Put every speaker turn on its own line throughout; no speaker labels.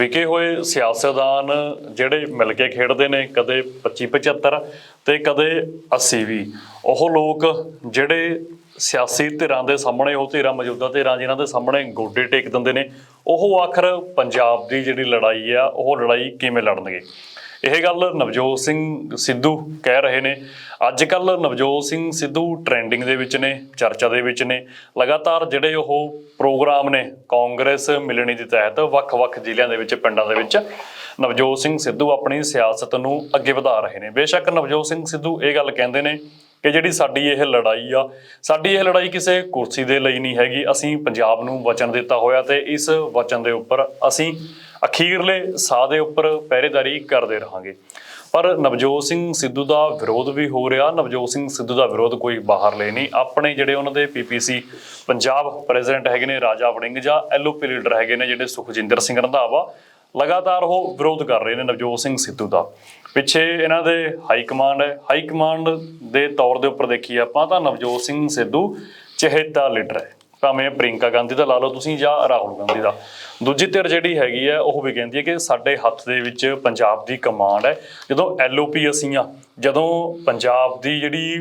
ਵਿਕੇ ਹੋਏ ਸਿਆਸਤਦਾਨ ਜਿਹੜੇ ਮਿਲ ਕੇ ਖੇਡਦੇ ਨੇ, ਕਦੇ 25 75 ਤੇ ਕਦੇ 80 ਵੀ, ਉਹ ਲੋਕ ਜਿਹੜੇ ਸਿਆਸੀ ਧਿਰਾਂ ਦੇ ਸਾਹਮਣੇ, ਉਹ ਧਿਰਾਂ ਮੌਜੂਦਾ ਧਿਰਾਂ ਜਿਨ੍ਹਾਂ ਦੇ ਸਾਹਮਣੇ ਗੋਡੇ ਟੇਕ ਦਿੰਦੇ ਨੇ, ਉਹ ਆਖਰ ਪੰਜਾਬ ਦੀ ਜਿਹੜੀ ਲੜਾਈ ਆ, ਉਹ ਲੜਾਈ ਕਿਵੇਂ ਲੜਨਗੇ? ਇਹ ਗੱਲ ਨਵਜੋਤ ਸਿੰਘ ਸਿੱਧੂ ਕਹਿ ਰਹੇ ਨੇ। ਅੱਜ ਕੱਲ ਨਵਜੋਤ ਸਿੰਘ ਸਿੱਧੂ ਟ੍ਰੈਂਡਿੰਗ ਦੇ ਵਿੱਚ ਨੇ, ਚਰਚਾ ਦੇ ਵਿੱਚ ਨੇ। ਲਗਾਤਾਰ ਜਿਹੜੇ ਉਹ ਪ੍ਰੋਗਰਾਮ ਨੇ, ਕਾਂਗਰਸ ਮਿਲਣੀ ਦੇ ਤਹਿਤ ਵੱਖ-ਵੱਖ ਜ਼ਿਲ੍ਹਿਆਂ ਦੇ ਵਿੱਚ, ਪਿੰਡਾਂ ਦੇ ਵਿੱਚ, ਨਵਜੋਤ ਸਿੰਘ ਸਿੱਧੂ ਆਪਣੀ ਸਿਆਸਤ ਨੂੰ ਅੱਗੇ ਵਧਾ ਰਹੇ ਨੇ। ਬੇਸ਼ੱਕ ਨਵਜੋਤ ਸਿੰਘ ਸਿੱਧੂ ਇਹ ਗੱਲ ਕਹਿੰਦੇ ਨੇ ਕਿ ਜਿਹੜੀ ਸਾਡੀ ਇਹ ਲੜਾਈ ਆ, ਸਾਡੀ ਇਹ ਲੜਾਈ ਕਿਸੇ ਕੁਰਸੀ ਦੇ ਲਈ ਨਹੀਂ ਹੈਗੀ। ਅਸੀਂ ਪੰਜਾਬ ਨੂੰ ਵਚਨ ਦਿੱਤਾ ਹੋਇਆ ਤੇ ਇਸ ਵਚਨ ਦੇ ਉੱਪਰ ਅਸੀਂ ਅਖੀਰਲੇ ਸਾਹ ਦੇ ਉੱਪਰ ਪਹਿਰੇਦਾਰੀ ਕਰਦੇ ਰਹਾਂਗੇ। ਪਰ ਨਵਜੋਤ ਸਿੰਘ ਸਿੱਧੂ ਦਾ ਵਿਰੋਧ ਵੀ ਹੋ ਰਿਹਾ। ਨਵਜੋਤ ਸਿੰਘ ਸਿੱਧੂ ਦਾ ਵਿਰੋਧ ਕੋਈ ਬਾਹਰਲੇ ਨਹੀਂ। ਆਪਣੇ ਜਿਹੜੇ ਉਹਨਾਂ ਦੇ ਪੀਪੀਸੀ ਪੰਜਾਬ ਪ੍ਰੈਜ਼ੀਡੈਂਟ ਹੈਗੇ ਨੇ ਰਾਜਾ ਵੜਿੰਗ ਜਾਂ ਐਲਓਪੀ ਲੀਡਰ ਹੈਗੇ ਨੇ ਜਿਹੜੇ ਸੁਖਜਿੰਦਰ ਸਿੰਘ ਰੰਧਾਵਾ, ਲਗਾਤਾਰ ਉਹ ਵਿਰੋਧ ਕਰ ਰਹੇ ਨੇ ਨਵਜੋਤ ਸਿੰਘ ਸਿੱਧੂ ਦਾ। ਪਿੱਛੇ ਇਹਨਾਂ ਦੇ ਹਾਈ ਕਮਾਂਡ ਹੈ। ਹਾਈ ਕਮਾਂਡ ਦੇ ਤੌਰ ਦੇ ਉੱਪਰ ਦੇਖੀਏ ਆਪਾਂ ਤਾਂ ਨਵਜੋਤ ਸਿੰਘ ਸਿੱਧੂ ਚਹੇਤਾ ਲੀਡਰ ਹੈ। ਭਾਵੇਂ ਪ੍ਰਿੰਕਾ ਗਾਂਧੀ ਦਾ ਲਾ ਲਓ ਤੁਸੀਂ ਜਾਂ ਰਾਹੁਲ ਗਾਂਧੀ ਦਾ। ਦੂਜੀ ਧਿਰ ਜਿਹੜੀ ਹੈਗੀ ਹੈ, ਉਹ ਵੀ ਕਹਿੰਦੀ ਹੈ ਕਿ ਸਾਡੇ ਹੱਥ ਦੇ ਵਿੱਚ ਪੰਜਾਬ ਦੀ ਕਮਾਂਡ ਹੈ। ਜਦੋਂ ਐਲਓਪੀ ਅਸੀਂ ਆ, ਜਦੋਂ ਪੰਜਾਬ ਦੀ ਜਿਹੜੀ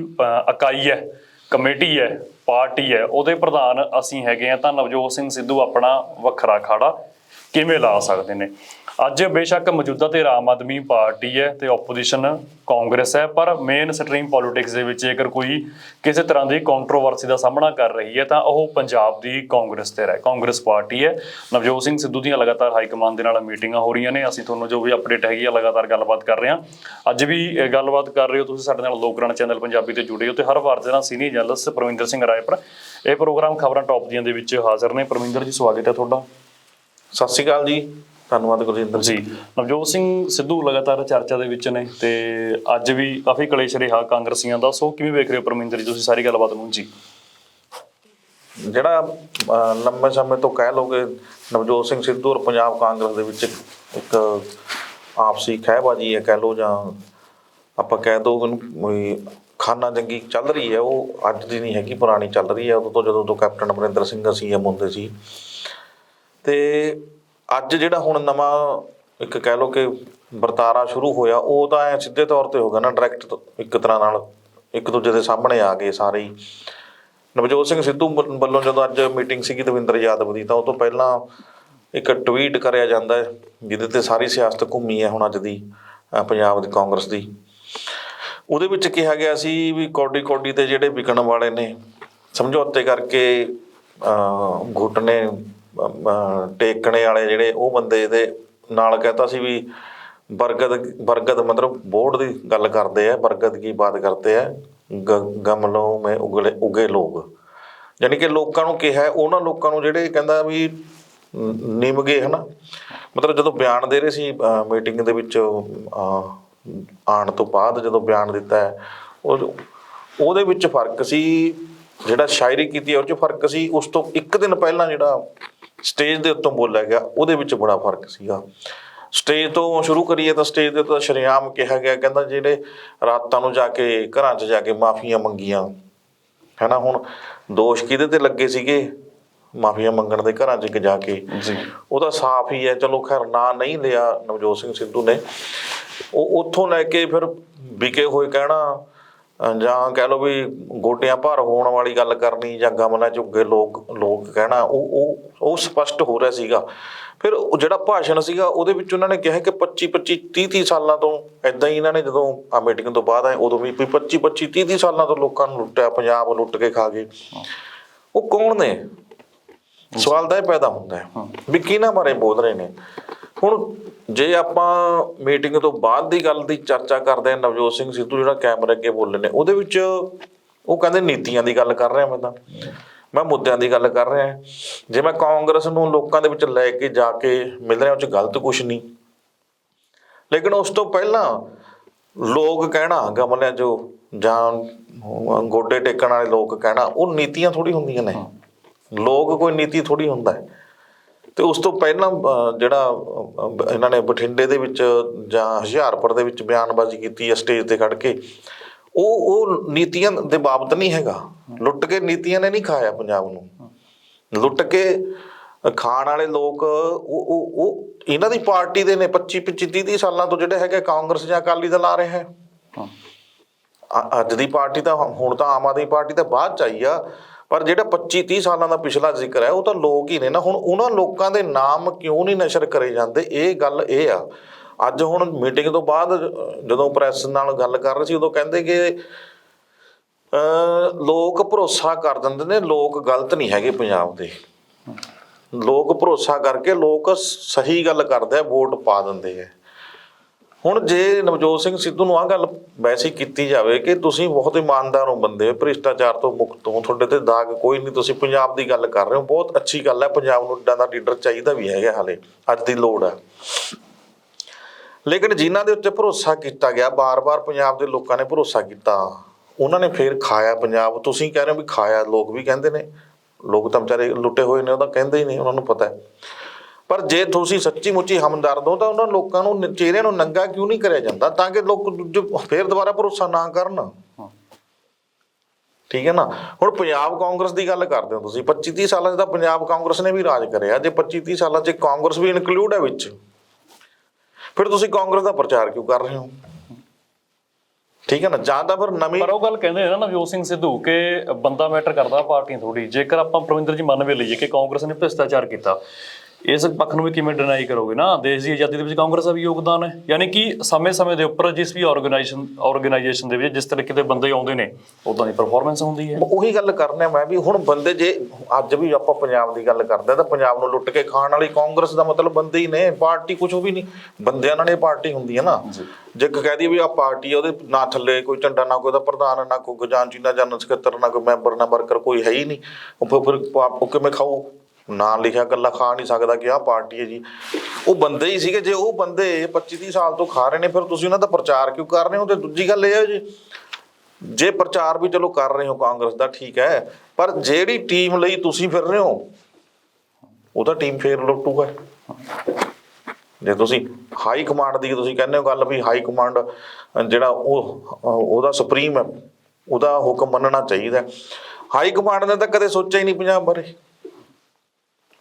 ਇਕਾਈ ਹੈ, ਕਮੇਟੀ ਹੈ, ਪਾਰਟੀ ਹੈ, ਉਹਦੇ ਪ੍ਰਧਾਨ ਅਸੀਂ ਹੈਗੇ ਆ ਤਾਂ ਨਵਜੋਤ ਸਿੰਘ ਸਿੱਧੂ ਆਪਣਾ ਵੱਖਰਾ ਖਾੜਾ ਕਿਵੇਂ ਲਾ ਸਕਦੇ ਨੇ? ਅੱਜ ਬੇਸ਼ੱਕ ਮੌਜੂਦਾ ਤੇ ਆਮ ਆਦਮੀ ਪਾਰਟੀ ਹੈ ਤੇ ਆਪੋਜੀਸ਼ਨ ਕਾਂਗਰਸ ਹੈ, ਪਰ ਮੇਨ ਸਟ੍ਰੀਮ ਪੋਲਿਟਿਕਸ ਦੇ ਵਿੱਚ ਜੇਕਰ ਕੋਈ ਕਿਸੇ ਤਰ੍ਹਾਂ ਦੀ ਕੰਟਰੋਵਰਸੀ ਦਾ ਸਾਹਮਣਾ ਕਰ ਰਹੀ ਹੈ, ਤਾਂ ਉਹ ਪੰਜਾਬ ਦੀ ਕਾਂਗਰਸ ਤੇ ਰਹਿ, ਕਾਂਗਰਸ ਪਾਰਟੀ ਹੈ। ਨਵਜੋਤ ਸਿੰਘ ਸਿੱਧੂ ਦੀਆਂ ਲਗਾਤਾਰ ਹਾਈ ਕਮਾਂਡ ਦੇ ਨਾਲ ਮੀਟਿੰਗਾਂ ਹੋ ਰਹੀਆਂ ਨੇ, ਅਸੀਂ ਤੁਹਾਨੂੰ ਜੋ ਵੀ ਅਪਡੇਟ ਹੈਗੀ ਆ, ਲਗਾਤਾਰ ਗੱਲਬਾਤ ਕਰ ਰਹੇ ਹਾਂ। ਅੱਜ ਵੀ ਗੱਲਬਾਤ ਕਰ ਰਹੇ ਹੋ ਤੁਸੀਂ ਸਾਡੇ ਨਾਲ ਲੋਕਰਾਣਾ ਚੈਨਲ ਪੰਜਾਬੀ ਤੇ ਜੁੜੇ ਹੋ ਤੇ ਹਰ ਵਾਰ ਦੇ ਨਾਲ ਸੀਨੀਅਰ ਜਰਨਲਿਸਟ ਪਰਵਿੰਦਰ ਸਿੰਘ ਰਾਏਪੁਰ। ਇਹ ਪ੍ਰੋਗਰਾਮ ਖਬਰਾਂ ਟੌਪ ਦੀਆਂ ਦੇ ਵਿੱਚ ਹਾਜ਼ਰ ਨੇ। ਪਰਮਿੰਦਰ ਜੀ, ਸਵਾਗਤ ਹੈ ਤੁਹਾਡਾ।
ਸਤਿ ਸ਼੍ਰੀ ਅਕਾਲ ਜੀ। ਧੰਨਵਾਦ ਗੁਰਜਿੰਦਰ
ਜੀ। ਨਵਜੋਤ ਸਿੰਘ ਸਿੱਧੂ ਲਗਾਤਾਰ ਚਰਚਾ ਦੇ ਵਿੱਚ ਨੇ ਤੇ ਅੱਜ ਵੀ ਕਾਫੀ ਕਲੇਸ਼ ਰਿਹਾ ਕਾਂਗਰਸੀਆਂ ਦਾ। ਸੋ ਕਿਵੇਂ ਵੇਖ ਰਹੇ ਹੋ ਪਰਮਿੰਦਰ ਜੀ? ਤੁਸੀਂ ਸਾਰੀ ਗੱਲਬਾਤ ਨੂੰ। ਜੀ।
ਜਿਹੜਾ ਲੰਬੇ ਸਮੇਂ ਤੋਂ ਕਹਿ ਲੋਗੇ ਨਵਜੋਤ ਸਿੰਘ ਸਿੱਧੂ ਔਰ ਪੰਜਾਬ ਕਾਂਗਰਸ ਦੇ ਵਿੱਚ ਇੱਕ ਆਪਸੀ ਖਹਿਬਾਜੀ ਹੈ ਕਹਿ ਲੋ ਜਾਂ ਆਪਾਂ ਕਹਿ ਦੋ ਖਾਨਾ ਜੰਗੀ ਚੱਲ ਰਹੀ ਹੈ। ਉਹ ਅੱਜ ਦੀ ਨਹੀਂ ਹੈਗੀ ਪੁਰਾਣੀ ਚੱਲ ਰਹੀ ਹੈ। ਉਦੋਂ ਤੋਂ ਜਦੋਂ ਤੋਂ ਕੈਪਟਨ ਅਮਰਿੰਦਰ ਸਿੰਘ ਸੀਐਮ ਹੁੰਦੇ ਸੀ। ਤੇ ਅੱਜ ਜਿਹੜਾ ਹੁਣ ਨਵਾਂ ਇੱਕ ਕਹਿ ਲੋ ਕਿ ਵਰਤਾਰਾ ਸ਼ੁਰੂ ਹੋਇਆ, ਉਹ ਤਾਂ ਐ ਸਿੱਧੇ ਤੌਰ ਤੇ ਹੋ ਗਿਆ ਨਾ ਡਾਇਰੈਕਟ ਇੱਕ ਤਰ੍ਹਾਂ ਨਾਲ ਇੱਕ ਦੂਜੇ ਦੇ ਸਾਹਮਣੇ ਆ ਗਏ ਸਾਰੇ ਹੀ। ਨਵਜੋਤ ਸਿੰਘ ਸਿੱਧੂ ਵੱਲੋਂ ਜਦੋਂ ਅੱਜ ਮੀਟਿੰਗ ਸੀਗੀ ਦਵਿੰਦਰ ਯਾਦਵ ਦੀ, ਤਾਂ ਉਹ ਤੋਂ ਪਹਿਲਾਂ ਇੱਕ ਟਵੀਟ ਕਰਿਆ ਜਾਂਦਾ ਹੈ, ਜਿਹਦੇ ਤੇ ਸਾਰੀ ਸਿਆਸਤ ਘੁੰਮੀ ਹੈ ਹੁਣ ਅੱਜ ਦੀ ਪੰਜਾਬ ਦੀ ਕਾਂਗਰਸ ਦੀ। ਉਹਦੇ ਵਿੱਚ ਕਿਹਾ ਗਿਆ ਸੀ ਵੀ ਕੌਡੀ ਕੌਡੀ ਤੇ ਜਿਹੜੇ ਵਿਕਣ ਵਾਲੇ ਨੇ, ਸਮਝੌਤੇ ਕਰਕੇ, ਅਹ ਘੁੱਟਨੇ ਟੇਕਣੇ ਵਾਲੇ ਜਿਹੜੇ ਉਹ ਬੰਦੇ ਦੇ ਨਾਲ ਕਹਤਾ ਸੀ ਵੀ ਬਰਗਦ ਬਰਗਦ ਮਤਲਬ ਬੋਰਡ ਦੀ ਗੱਲ ਕਰਦੇ ਆ ਬਰਗਦ ਕੀ ਬਾਤ ਕਰਦੇ ਆ ਗ- ਗਮਲੋਂ ਮੈਂ ਉਗਲੇ ਉਗੇ ਲੋਕ ਯਾਨੀ ਕਿ ਲੋਕਾਂ ਨੂੰ ਕਿਹਾ ਉਹਨਾਂ ਲੋਕਾਂ ਨੂੰ ਜਿਹੜੇ ਕਹਿੰਦਾ ਵੀ ਨ- ਨਿਮ ਗਏ ਹਨਾ ਮਤਲਬ ਜਦੋਂ ਬਿਆਨ ਦੇ ਰਹੇ ਸੀ ਮੀਟਿੰਗ ਦੇ ਵਿੱਚ ਅਹ, ਆਉਣ ਤੋਂ ਬਾਅਦ ਜਦੋਂ ਬਿਆਨ ਦਿੱਤਾ ਉਹ ਉਹਦੇ ਵਿੱਚ ਫ਼ਰਕ ਸੀ ਜਿਹੜਾ ਸ਼ਾਇਰੀ ਕੀਤੀ ਉਹ 'ਚ ਫ਼ਰਕ ਸੀ ਉਸ ਤੋਂ ਇੱਕ ਦਿਨ ਪਹਿਲਾਂ ਜਿਹੜਾ ਸਟੇਜ ਦੇ ਉੱਤੋਂ ਬੋਲਿਆ ਗਿਆ ਉਹਦੇ ਵਿੱਚ ਬੜਾ ਫ਼ਰਕ ਸੀਗਾ। ਸਟੇਜ ਤੋਂ ਸ਼ੁਰੂ ਕਰੀਏ ਤਾਂ ਸਟੇਜ ਦੇ ਤਾਂ ਸ਼ਰੇਆਮ ਕਿਹਾ ਗਿਆ ਕਹਿੰਦਾ ਜਿਹੜੇ ਰਾਤਾਂ ਨੂੰ ਜਾ ਕੇ ਘਰਾਂ 'ਚ ਜਾ ਕੇ ਮਾਫੀਆਂ ਮੰਗੀਆਂ। ਹੈਨਾ ਹੁਣ ਦੋਸ਼ ਕਿਹਦੇ ਤੇ ਲੱਗੇ ਸੀਗੇ? ਮਾਫੀਆਂ ਮੰਗਣ ਦੇ ਘਰਾਂ 'ਚ ਜਾ ਕੇ।
ਜੀ।
ਉਹਦਾ ਸਾਫ਼ ਹੀ ਹੈ ਚਲੋ ਖੈਰ ਨਾਂ ਨਹੀਂ ਲਿਆ ਨਵਜੋਤ ਸਿੰਘ ਸਿੱਧੂ ਨੇ। ਉਹ ਉੱਥੋਂ ਲੈ ਕੇ ਫਿਰ ਵਿਕੇ ਹੋਏ ਕਹਿਣਾ ਜਾਂ ਕਹਿ ਲਓ ਵੀ ਗੋਡਿਆਂ ਭਾਰ ਹੋਣ ਵਾਲੀ ਗੱਲ ਕਰਨੀ ਜਾਂ ਗਮਲਾ ਝੁੱਗੇ ਲੋਕ ਲੋਕ ਕਹਿਣਾ ਉਹ ਉਹ ਉਹ ਸਪਸ਼ਟ ਹੋ ਰਿਹਾ ਸੀਗਾ। ਫਿਰ ਉਹ ਜਿਹੜਾ ਭਾਸ਼ਣ ਸੀਗਾ ਉਹਦੇ ਵਿੱਚ ਉਹਨਾਂ ਨੇ ਕਿਹਾ ਕਿ 25 25 30 30 ਸਾਲਾਂ ਤੋਂ ਐਦਾਂ ਹੀ ਇਹਨਾਂ ਨੇ ਜਦੋਂ ਆ ਮੀਟਿੰਗ ਤੋਂ ਬਾਅਦ ਆਏ ਉਦੋਂ ਵੀ 25 25 30 30 ਸਾਲਾਂ ਤੋਂ ਲੋਕਾਂ ਨੂੰ ਲੁੱਟਿਆ ਪੰਜਾਬ ਲੁੱਟ ਕੇ ਖਾ ਗਏ। ਉਹ ਕੌਣ ਨੇ? ਸਵਾਲ ਤਾਂ ਇਹ ਪੈਦਾ ਹੁੰਦਾ ਹੈ ਵੀ ਕਿਹਨਾਂ ਬਾਰੇ ਬੋਲ ਰਹੇ ਨੇ। ਹੁਣ ਜੇ ਆਪਾਂ ਮੀਟਿੰਗ ਤੋਂ ਬਾਅਦ ਦੀ ਗੱਲ ਦੀ ਚਰਚਾ ਕਰਦੇ ਹਾਂ ਨਵਜੋਤ ਸਿੰਘ ਸਿੱਧੂ ਜਿਹੜਾ ਕੈਮਰੇ ਅੱਗੇ ਬੋਲੇ ਨੇ ਉਹਦੇ ਵਿੱਚ ਉਹ ਕਹਿੰਦੇ ਨੀਤੀਆਂ ਦੀ ਗੱਲ ਕਰ ਰਿਹਾ ਮੈਂ ਤਾਂ। ਮੈਂ ਮੁੱਦਿਆਂ ਦੀ ਗੱਲ ਕਰ ਰਿਹਾ। ਜੇ ਮੈਂ ਕਾਂਗਰਸ ਨੂੰ ਲੋਕਾਂ ਦੇ ਵਿੱਚ ਲੈ ਕੇ ਜਾ ਕੇ ਮਿਲ ਰਿਹਾ ਉਹ ਚ ਗਲਤ ਕੁਝ ਨਹੀਂ। ਲੇਕਿਨ ਉਸ ਤੋਂ ਪਹਿਲਾਂ ਲੋਕ ਕਹਿਣਾ ਗਮਲਿਆਂ ਜੋ ਜਾਂ ਗੋਡੇ ਟੇਕਣ ਵਾਲੇ ਲੋਕ ਕਹਿਣਾ ਉਹ ਨੀਤੀਆਂ ਥੋੜੀ ਹੁੰਦੀਆਂ ਨੇ। ਲੋਕ ਕੋਈ ਨੀਤੀ ਥੋੜੀ ਹੁੰਦਾ। ਹੈ ਤੇ ਉਸ ਤੋਂ ਪਹਿਲਾਂ ਜਿਹੜਾ ਇਹਨਾਂ ਨੇ ਬਠਿੰਡੇ ਦੇ ਵਿੱਚ ਜਾਂ ਹੁਸ਼ਿਆਰਪੁਰ ਦੇ ਵਿੱਚ ਬਿਆਨਬਾਜ਼ੀ ਕੀਤੀ ਹੈ ਸਟੇਜ ਤੇ ਖੜ ਕੇ ਉਹ ਉਹ ਨੀਤੀਆਂ ਦੇ ਬਾਬਤ ਨਹੀਂ ਹੈਗਾ। ਲੁੱਟ ਕੇ ਨੀਤੀਆਂ ਨੇ ਨਹੀਂ ਖਾਇਆ ਪੰਜਾਬ ਨੂੰ। ਲੁੱਟ ਕੇ ਖਾਣ ਵਾਲੇ ਲੋਕ ਉਹ ਉਹ ਉਹ ਇਹਨਾਂ ਦੀ ਪਾਰਟੀ ਦੇ ਨੇ 25 25 30 30 ਸਾਲਾਂ ਤੋਂ ਜਿਹੜੇ ਹੈਗੇ ਕਾਂਗਰਸ ਜਾਂ ਅਕਾਲੀ ਦਲ ਆ ਰਹੇ ਹੈ। ਅੱਜ ਦੀ ਪਾਰਟੀ ਤਾਂ ਹੁਣ ਤਾਂ ਆਮ ਆਦਮੀ ਪਾਰਟੀ ਤਾਂ ਬਾਅਦ ਚ ਆਈ ਆ। ਪਰ ਜਿਹੜਾ 25 30 ਸਾਲਾਂ ਦਾ ਪਿਛਲਾ ਜ਼ਿਕਰ ਹੈ, ਉਹ ਤਾਂ ਲੋਕ ਹੀ ਨੇ ਨਾ। ਹੁਣ ਉਹਨਾਂ ਲੋਕਾਂ ਦੇ ਨਾਮ ਕਿਉਂ ਨਹੀਂ ਨਸ਼ਰ ਕਰੇ ਜਾਂਦੇ? ਇਹ ਗੱਲ ਇਹ ਆ। ਅੱਜ ਹੁਣ ਮੀਟਿੰਗ ਤੋਂ ਬਾਅਦ, ਜਦੋਂ ਪ੍ਰੈਸ ਨਾਲ ਗੱਲ ਕਰ ਰਹੇ ਸੀ, ਉਦੋਂ ਕਹਿੰਦੇ ਕਿ ਲੋਕ ਭਰੋਸਾ ਕਰ ਦਿੰਦੇ ਨੇ, ਲੋਕ ਗਲਤ ਨਹੀਂ ਹੈਗੇ ਪੰਜਾਬ ਦੇ। ਲੋਕ ਭਰੋਸਾ ਕਰਕੇ ਲੋਕ ਸਹੀ ਗੱਲ ਕਰਦੇ ਆ, ਵੋਟ ਪਾ ਦਿੰਦੇ ਆ। ਹੁਣ ਜੇ ਨਵਜੋਤ ਸਿੰਘ ਸਿੱਧੂ ਨੂੰ ਆ ਗੱਲ ਵੈਸੇ ਕੀਤੀ ਜਾਵੇ ਕਿ ਤੁਸੀਂ ਬਹੁਤ ਇਮਾਨਦਾਰ ਹੋ ਬੰਦੇ ਭ੍ਰਿਸ਼ਟਾਚਾਰ ਤੋਂ ਮੁਕਤ ਹੋ, ਤੁਹਾਡੇ ਤੇ ਦਾਗ ਕੋਈ ਨਹੀਂ, ਤੁਸੀਂ ਪੰਜਾਬ ਦੀ ਗੱਲ ਕਰ ਰਹੇ ਹੋ, ਬਹੁਤ ਅੱਛੀ ਗੱਲ ਹੈ, ਪੰਜਾਬ ਨੂੰ ਇਦਾਂ ਦਾ ਲੀਡਰ ਚਾਹੀਦਾ ਵੀ ਹੈਗਾ ਹਾਲੇ, ਅੱਜ ਦੀ ਲੋੜ ਹੈ। ਲੇਕਿਨ ਜਿਨ੍ਹਾਂ ਦੇ ਉੱਤੇ ਭਰੋਸਾ ਕੀਤਾ ਗਿਆ, ਬਾਰ-ਬਾਰ ਪੰਜਾਬ ਦੇ ਲੋਕਾਂ ਨੇ ਭਰੋਸਾ ਕੀਤਾ, ਉਹਨਾਂ ਨੇ ਫੇਰ ਖਾਇਆ ਪੰਜਾਬ, ਤੁਸੀਂ ਕਹਿ ਰਹੇ ਹੋ ਵੀ ਖਾਇਆ, ਲੋਕ ਵੀ ਕਹਿੰਦੇ ਨੇ, ਲੋਕ ਤਾਂ ਵਿਚਾਰੇ ਲੁੱਟੇ ਹੋਏ ਨੇ ਉਹਦਾ ਕਹਿੰਦੇ ਹੀ ਨਹੀਂ ਉਹਨਾਂ ਨੂੰ ਪਤਾ ਹੈ। ਪਰ ਜੇ ਤੁਸੀਂ ਸੱਚੀ ਮੁੱਚੀ ਹਮਦਰਦ ਹੋ ਤਾਂ ਉਹਨਾਂ ਲੋਕਾਂ ਨੂੰ ਚਿਹਰੇ ਨੂੰ ਨੰਗਾ ਕਿਉਂ ਨਹੀਂ ਕਰਿਆ ਜਾਂਦਾ? ਤਾਂ ਕਿ ਲੋਕ ਫੇਰ ਦੁਬਾਰਾ ਭਰੋਸਾ ਨਾ ਕਰਨ। ਠੀਕ ਹੈ ਨਾ? ਹੁਣ ਪੰਜਾਬ ਕਾਂਗਰਸ ਦੀ ਗੱਲ ਕਰਦੇ ਹੋ ਤੁਸੀਂ। 25 30 ਸਾਲਾਂ 'ਚ ਤਾਂ ਪੰਜਾਬ ਕਾਂਗਰਸ ਨੇ ਵੀ ਰਾਜ ਕਰਿਆ। ਜੇ 25 30 ਸਾਲਾਂ 'ਚ ਕਾਂਗਰਸ ਵੀ ਇਨਕਲੂਡ ਹੈ ਵਿੱਚ। ਫਿਰ ਤੁਸੀਂ ਕਾਂਗਰਸ ਦਾ ਪ੍ਰਚਾਰ ਕਿਉਂ ਕਰ ਰਹੇ ਹੋ? ਠੀਕ ਹੈ ਨਾ? ਜਾਂ ਤਾਂ ਫਿਰ ਨਵੀਂ
ਪਰ ਉਹ ਗੱਲ ਕਹਿੰਦੇ ਨੇ ਨਾ ਨਵਜੋਤ ਸਿੰਘ ਸਿੱਧੂ ਕਿ ਬੰਦਾ ਮੈਟਰ ਕਰਦਾ ਪਾਰਟੀਆਂ ਥੋੜੀ ਜੇਕਰ ਆਪਾਂ ਪ੍ਰਵਿੰਦਰ ਜੀ ਮੰਨ ਵੀ ਲਈਏ ਕਿ ਕਾਂਗਰਸ ਨੇ ਭ੍ਰਿਸ਼ਟਾਚਾਰ ਕੀਤਾ। ਇਸ ਪੱਖ ਨੂੰ ਵੀ ਕਿਵੇਂ ਡਿਨਾਈ ਕਰੋਗੇ? ਨਾ ਦੇਸ਼ ਦੀ ਆਜ਼ਾਦੀ ਦੇ ਵਿੱਚ ਕਾਂਗਰਸ ਦਾ ਵੀ ਯੋਗਦਾਨ ਹੈ। ਯਾਨੀ ਕਿ ਸਮੇਂ-ਸਮੇਂ ਦੇ ਉੱਪਰ ਜਿਸ ਵੀ ਆਰਗੇਨਾਈਜੇਸ਼ਨ ਆਰਗੇਨਾਈਜੇਸ਼ਨ ਦੇ ਵਿੱਚ ਜਿਸ ਤਰੀਕੇ ਦੇ ਬੰਦੇ ਆਉਂਦੇ ਨੇ ਉਦਾਂ ਦੀ ਪਰਫਾਰਮੈਂਸ ਹੁੰਦੀ ਹੈ।
ਉਹੀ ਗੱਲ ਕਰਨੇ ਮੈਂ ਵੀ ਹੁਣ ਬੰਦੇ ਜੇ ਅੱਜ ਵੀ ਆਪਾਂ ਪੰਜਾਬ ਦੀ ਗੱਲ ਕਰਦੇ ਤਾਂ ਪੰਜਾਬ ਨੂੰ ਲੁੱਟ ਕੇ ਖਾਣ ਵਾਲੀ ਕਾਂਗਰਸ ਦਾ ਮਤਲਬ ਬੰਦੇ ਹੀ ਨੇ ਪਾਰਟੀ ਕੁਝ ਵੀ ਨਹੀਂ। ਬੰਦਿਆਂ ਨਾਲ ਇਹ ਪਾਰਟੀ ਹੁੰਦੀ ਹੈ ਨਾ। ਜੇ। ਇੱਕ ਕਹਿ ਦਈਏ ਵੀ ਆ ਪਾਰਟੀ ਆ, ਉਹਦੇ ਨਾ ਥੱਲੇ ਕੋਈ ਝੰਡਾ ਨਾ ਕੋਈ ਦਾ ਪ੍ਰਧਾਨ ਨਾ ਕੋਈ ਖਜ਼ਾਨਚੀ ਨਾ ਜਨਰਲ ਸਕੱਤਰ ਨਾ ਕੋਈ ਮੈਂਬਰ ਨਾ ਵਰਕਰ ਕੋਈ ਹੈ ਹੀ ਨਹੀਂ। ਉਹ ਫਿਰ- ਉਹ ਕਿਵੇਂ ਖਾਊ? ਨਾਂ ਲਿਖਿਆ ਗੱਲਾਂ ਖਾ ਨਹੀਂ ਸਕਦਾ ਕਿ ਆਹ ਪਾਰਟੀ ਹੈ ਜੀ। ਉਹ ਬੰਦੇ ਹੀ ਸੀਗੇ, ਜੇ ਉਹ ਬੰਦੇ 25 30 ਸਾਲ ਤੋਂ ਖਾ ਰਹੇ ਨੇ, ਫਿਰ ਤੁਸੀਂ ਉਹਨਾਂ ਦਾ ਪ੍ਰਚਾਰ ਕਿਉਂ ਕਰ ਰਹੇ ਹੋ? ਤੇ ਦੂਜੀ ਗੱਲ ਇਹ ਹੈ ਜੀ, ਜੇ ਪ੍ਰਚਾਰ ਵੀ ਚਲੋ ਕਰ ਰਹੇ ਹੋ, ਕਾਂਗਰਸ ਦਾ ਠੀਕ ਹੈ, ਪਰ ਜਿਹੜੀ ਟੀਮ ਲਈ ਤੁਸੀਂ ਫਿਰ ਰਹੇ ਹੋ, ਉਹ ਤਾਂ ਟੀਮ ਫੇਰ ਲੁੱਟੂਗਾ। ਜੇ ਤੁਸੀਂ ਹਾਈ ਕਮਾਂਡ ਦੀ ਤੁਸੀਂ ਕਹਿੰਦੇ ਹੋ ਗੱਲ ਵੀ ਹਾਈ ਕਮਾਂਡ, ਜਿਹੜਾ ਉਹ, ਉਹਦਾ ਸੁਪਰੀਮ ਹੈ, ਉਹਦਾ ਹੁਕਮ ਮੰਨਣਾ ਚਾਹੀਦਾ। ਹਾਈ ਕਮਾਂਡ ਨੇ ਤਾਂ ਕਦੇ ਸੋਚਿਆ ਹੀ ਨਹੀਂ ਪੰਜਾਬ ਬਾਰੇ।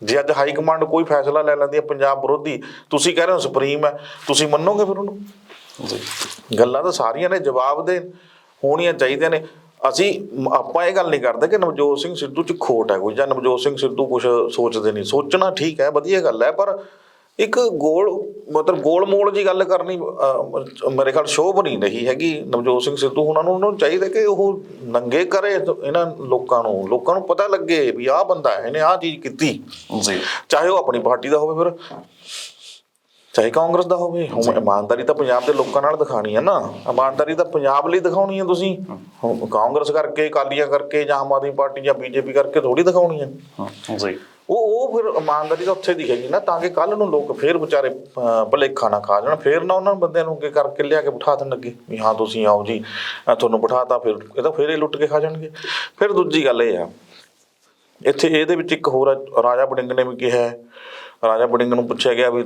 ਜੇ ਅੱਜ ਹਾਈ ਕਮਾਂਡ ਕੋਈ ਫੈਸਲਾ ਲੈ ਲੈਂਦੀ ਹੈ ਪੰਜਾਬ ਵਿਰੋਧੀ, ਤੁਸੀਂ ਕਹਿ ਰਹੇ ਹੋ ਸੁਪਰੀਮ ਹੈ, ਤੁਸੀਂ ਮੰਨੋਗੇ ਫਿਰ ਉਹਨੂੰ? ਗੱਲਾਂ ਤਾਂ ਸਾਰੀਆਂ ਨੇ, ਜਵਾਬ ਦੇ, ਹੋਣੀਆਂ ਚਾਹੀਦੀਆਂ ਨੇ। ਅਸੀਂ, ਆਪਾਂ ਇਹ ਗੱਲ ਨਹੀਂ ਕਰਦੇ ਕਿ ਨਵਜੋਤ ਸਿੰਘ ਸਿੱਧੂ ਚ ਖੋਟ ਹੈ ਕੋਈ, ਜਾਂ ਨਵਜੋਤ ਸਿੰਘ ਸਿੱਧੂ ਕੁਝ ਸੋਚਦੇ ਨਹੀਂ। ਸੋਚਣਾ ਠੀਕ ਹੈ, ਵਧੀਆ ਗੱਲ ਹੈ, ਪਰ ਇੱਕ ਗੋਲ ਮਤਲਬ ਗੋਲ ਮੋਲ ਜੀ ਗੱਲ ਕਰਨੀ ਮੇਰੇ ਖਿਆਲ ਸ਼ੋਭ ਨਹੀਂ ਰਹੀ ਹੈਗੀ। ਨਵਜੋਤ ਸਿੰਘ ਸਿੱਧੂ ਉਹਨਾਂ ਨੂੰ ਉਹਨਾਂ ਨੂੰ ਚਾਹੀਦਾ ਕਿ ਉਹ ਨੰਗੇ ਕਰੇ ਇਹਨਾਂ ਲੋਕਾਂ ਨੂੰ ਲੋਕਾਂ ਨੂੰ ਪਤਾ ਲੱਗੇ ਵੀ ਆਹ ਬੰਦਾ ਹੈ ਇਹਨੇ ਆਹ ਚੀਜ਼ ਕੀਤੀ।
ਜੀ।
ਚਾਹੇ ਉਹ ਆਪਣੀ ਪਾਰਟੀ ਦਾ ਹੋਵੇ ਫਿਰ ਚਾਹੇ ਕਾਂਗਰਸ ਦਾ ਹੋਵੇ। ਇਮਾਨਦਾਰੀ ਤਾਂ ਪੰਜਾਬ ਦੇ ਲੋਕਾਂ ਨਾਲ ਦਿਖਾਣੀ ਹੈ ਨਾ। ਇਮਾਨਦਾਰੀ ਤਾਂ ਪੰਜਾਬ ਲਈ ਦਿਖਾਉਣੀ ਹੈ ਤੁਸੀਂ। ਕਾਂਗਰਸ ਕਰਕੇ ਕਾਲੀਆਂ ਕਰਕੇ ਜਾਂ ਆਮ ਆਦਮੀ ਪਾਰਟੀ ਜਾਂ ਬੀਜੇਪੀ ਕਰਕੇ ਥੋੜੀ ਦਿਖਾਉਣੀ ਹੈ।
ਹਾਂ ਜੀ।
ਉਹ ਉਹ ਫਿਰ ਇਮਾਨਦਾਰੀ ਤਾਂ ਉੱਥੇ ਦਿਖੇਗੀ ਨਾ ਤਾਂ ਕਿ ਕੱਲ ਨੂੰ ਲੋਕ ਫੇਰ ਵਿਚਾਰੇ ਅਹ, ਭੁਲੇਖਾ ਨਾ ਖਾ ਜਾਣ। ਫੇਰ ਨਾ ਉਹਨਾਂ ਬੰਦਿਆਂ ਨੂੰ ਅੱਗੇ ਕਰਕੇ ਲਿਆ ਕੇ ਬਿਠਾ ਦੇਣ ਲੱਗੇ ਵੀ ਹਾਂ ਤੁਸੀਂ ਆਓ ਜੀ ਅਹ, ਤੁਹਾਨੂੰ ਬਿਠਾਤਾ ਫਿਰ ਇਹ ਤਾਂ ਫੇਰ ਇਹ ਲੁੱਟ ਕੇ ਖਾ ਜਾਣਗੇ। ਫਿਰ ਦੂਜੀ ਗੱਲ ਇਹ ਆ ਇੱਥੇ ਇਹਦੇ ਵਿੱਚ ਇੱਕ ਹੋਰ ਰਾਜਾ ਬੜਿੰਗ ਨੇ ਵੀ ਕਿਹਾ ਹੈ। ਰਾਜਾ ਬੜਿੰਗ ਨੂੰ ਪੁੱਛਿਆ ਗਿਆ ਵੀ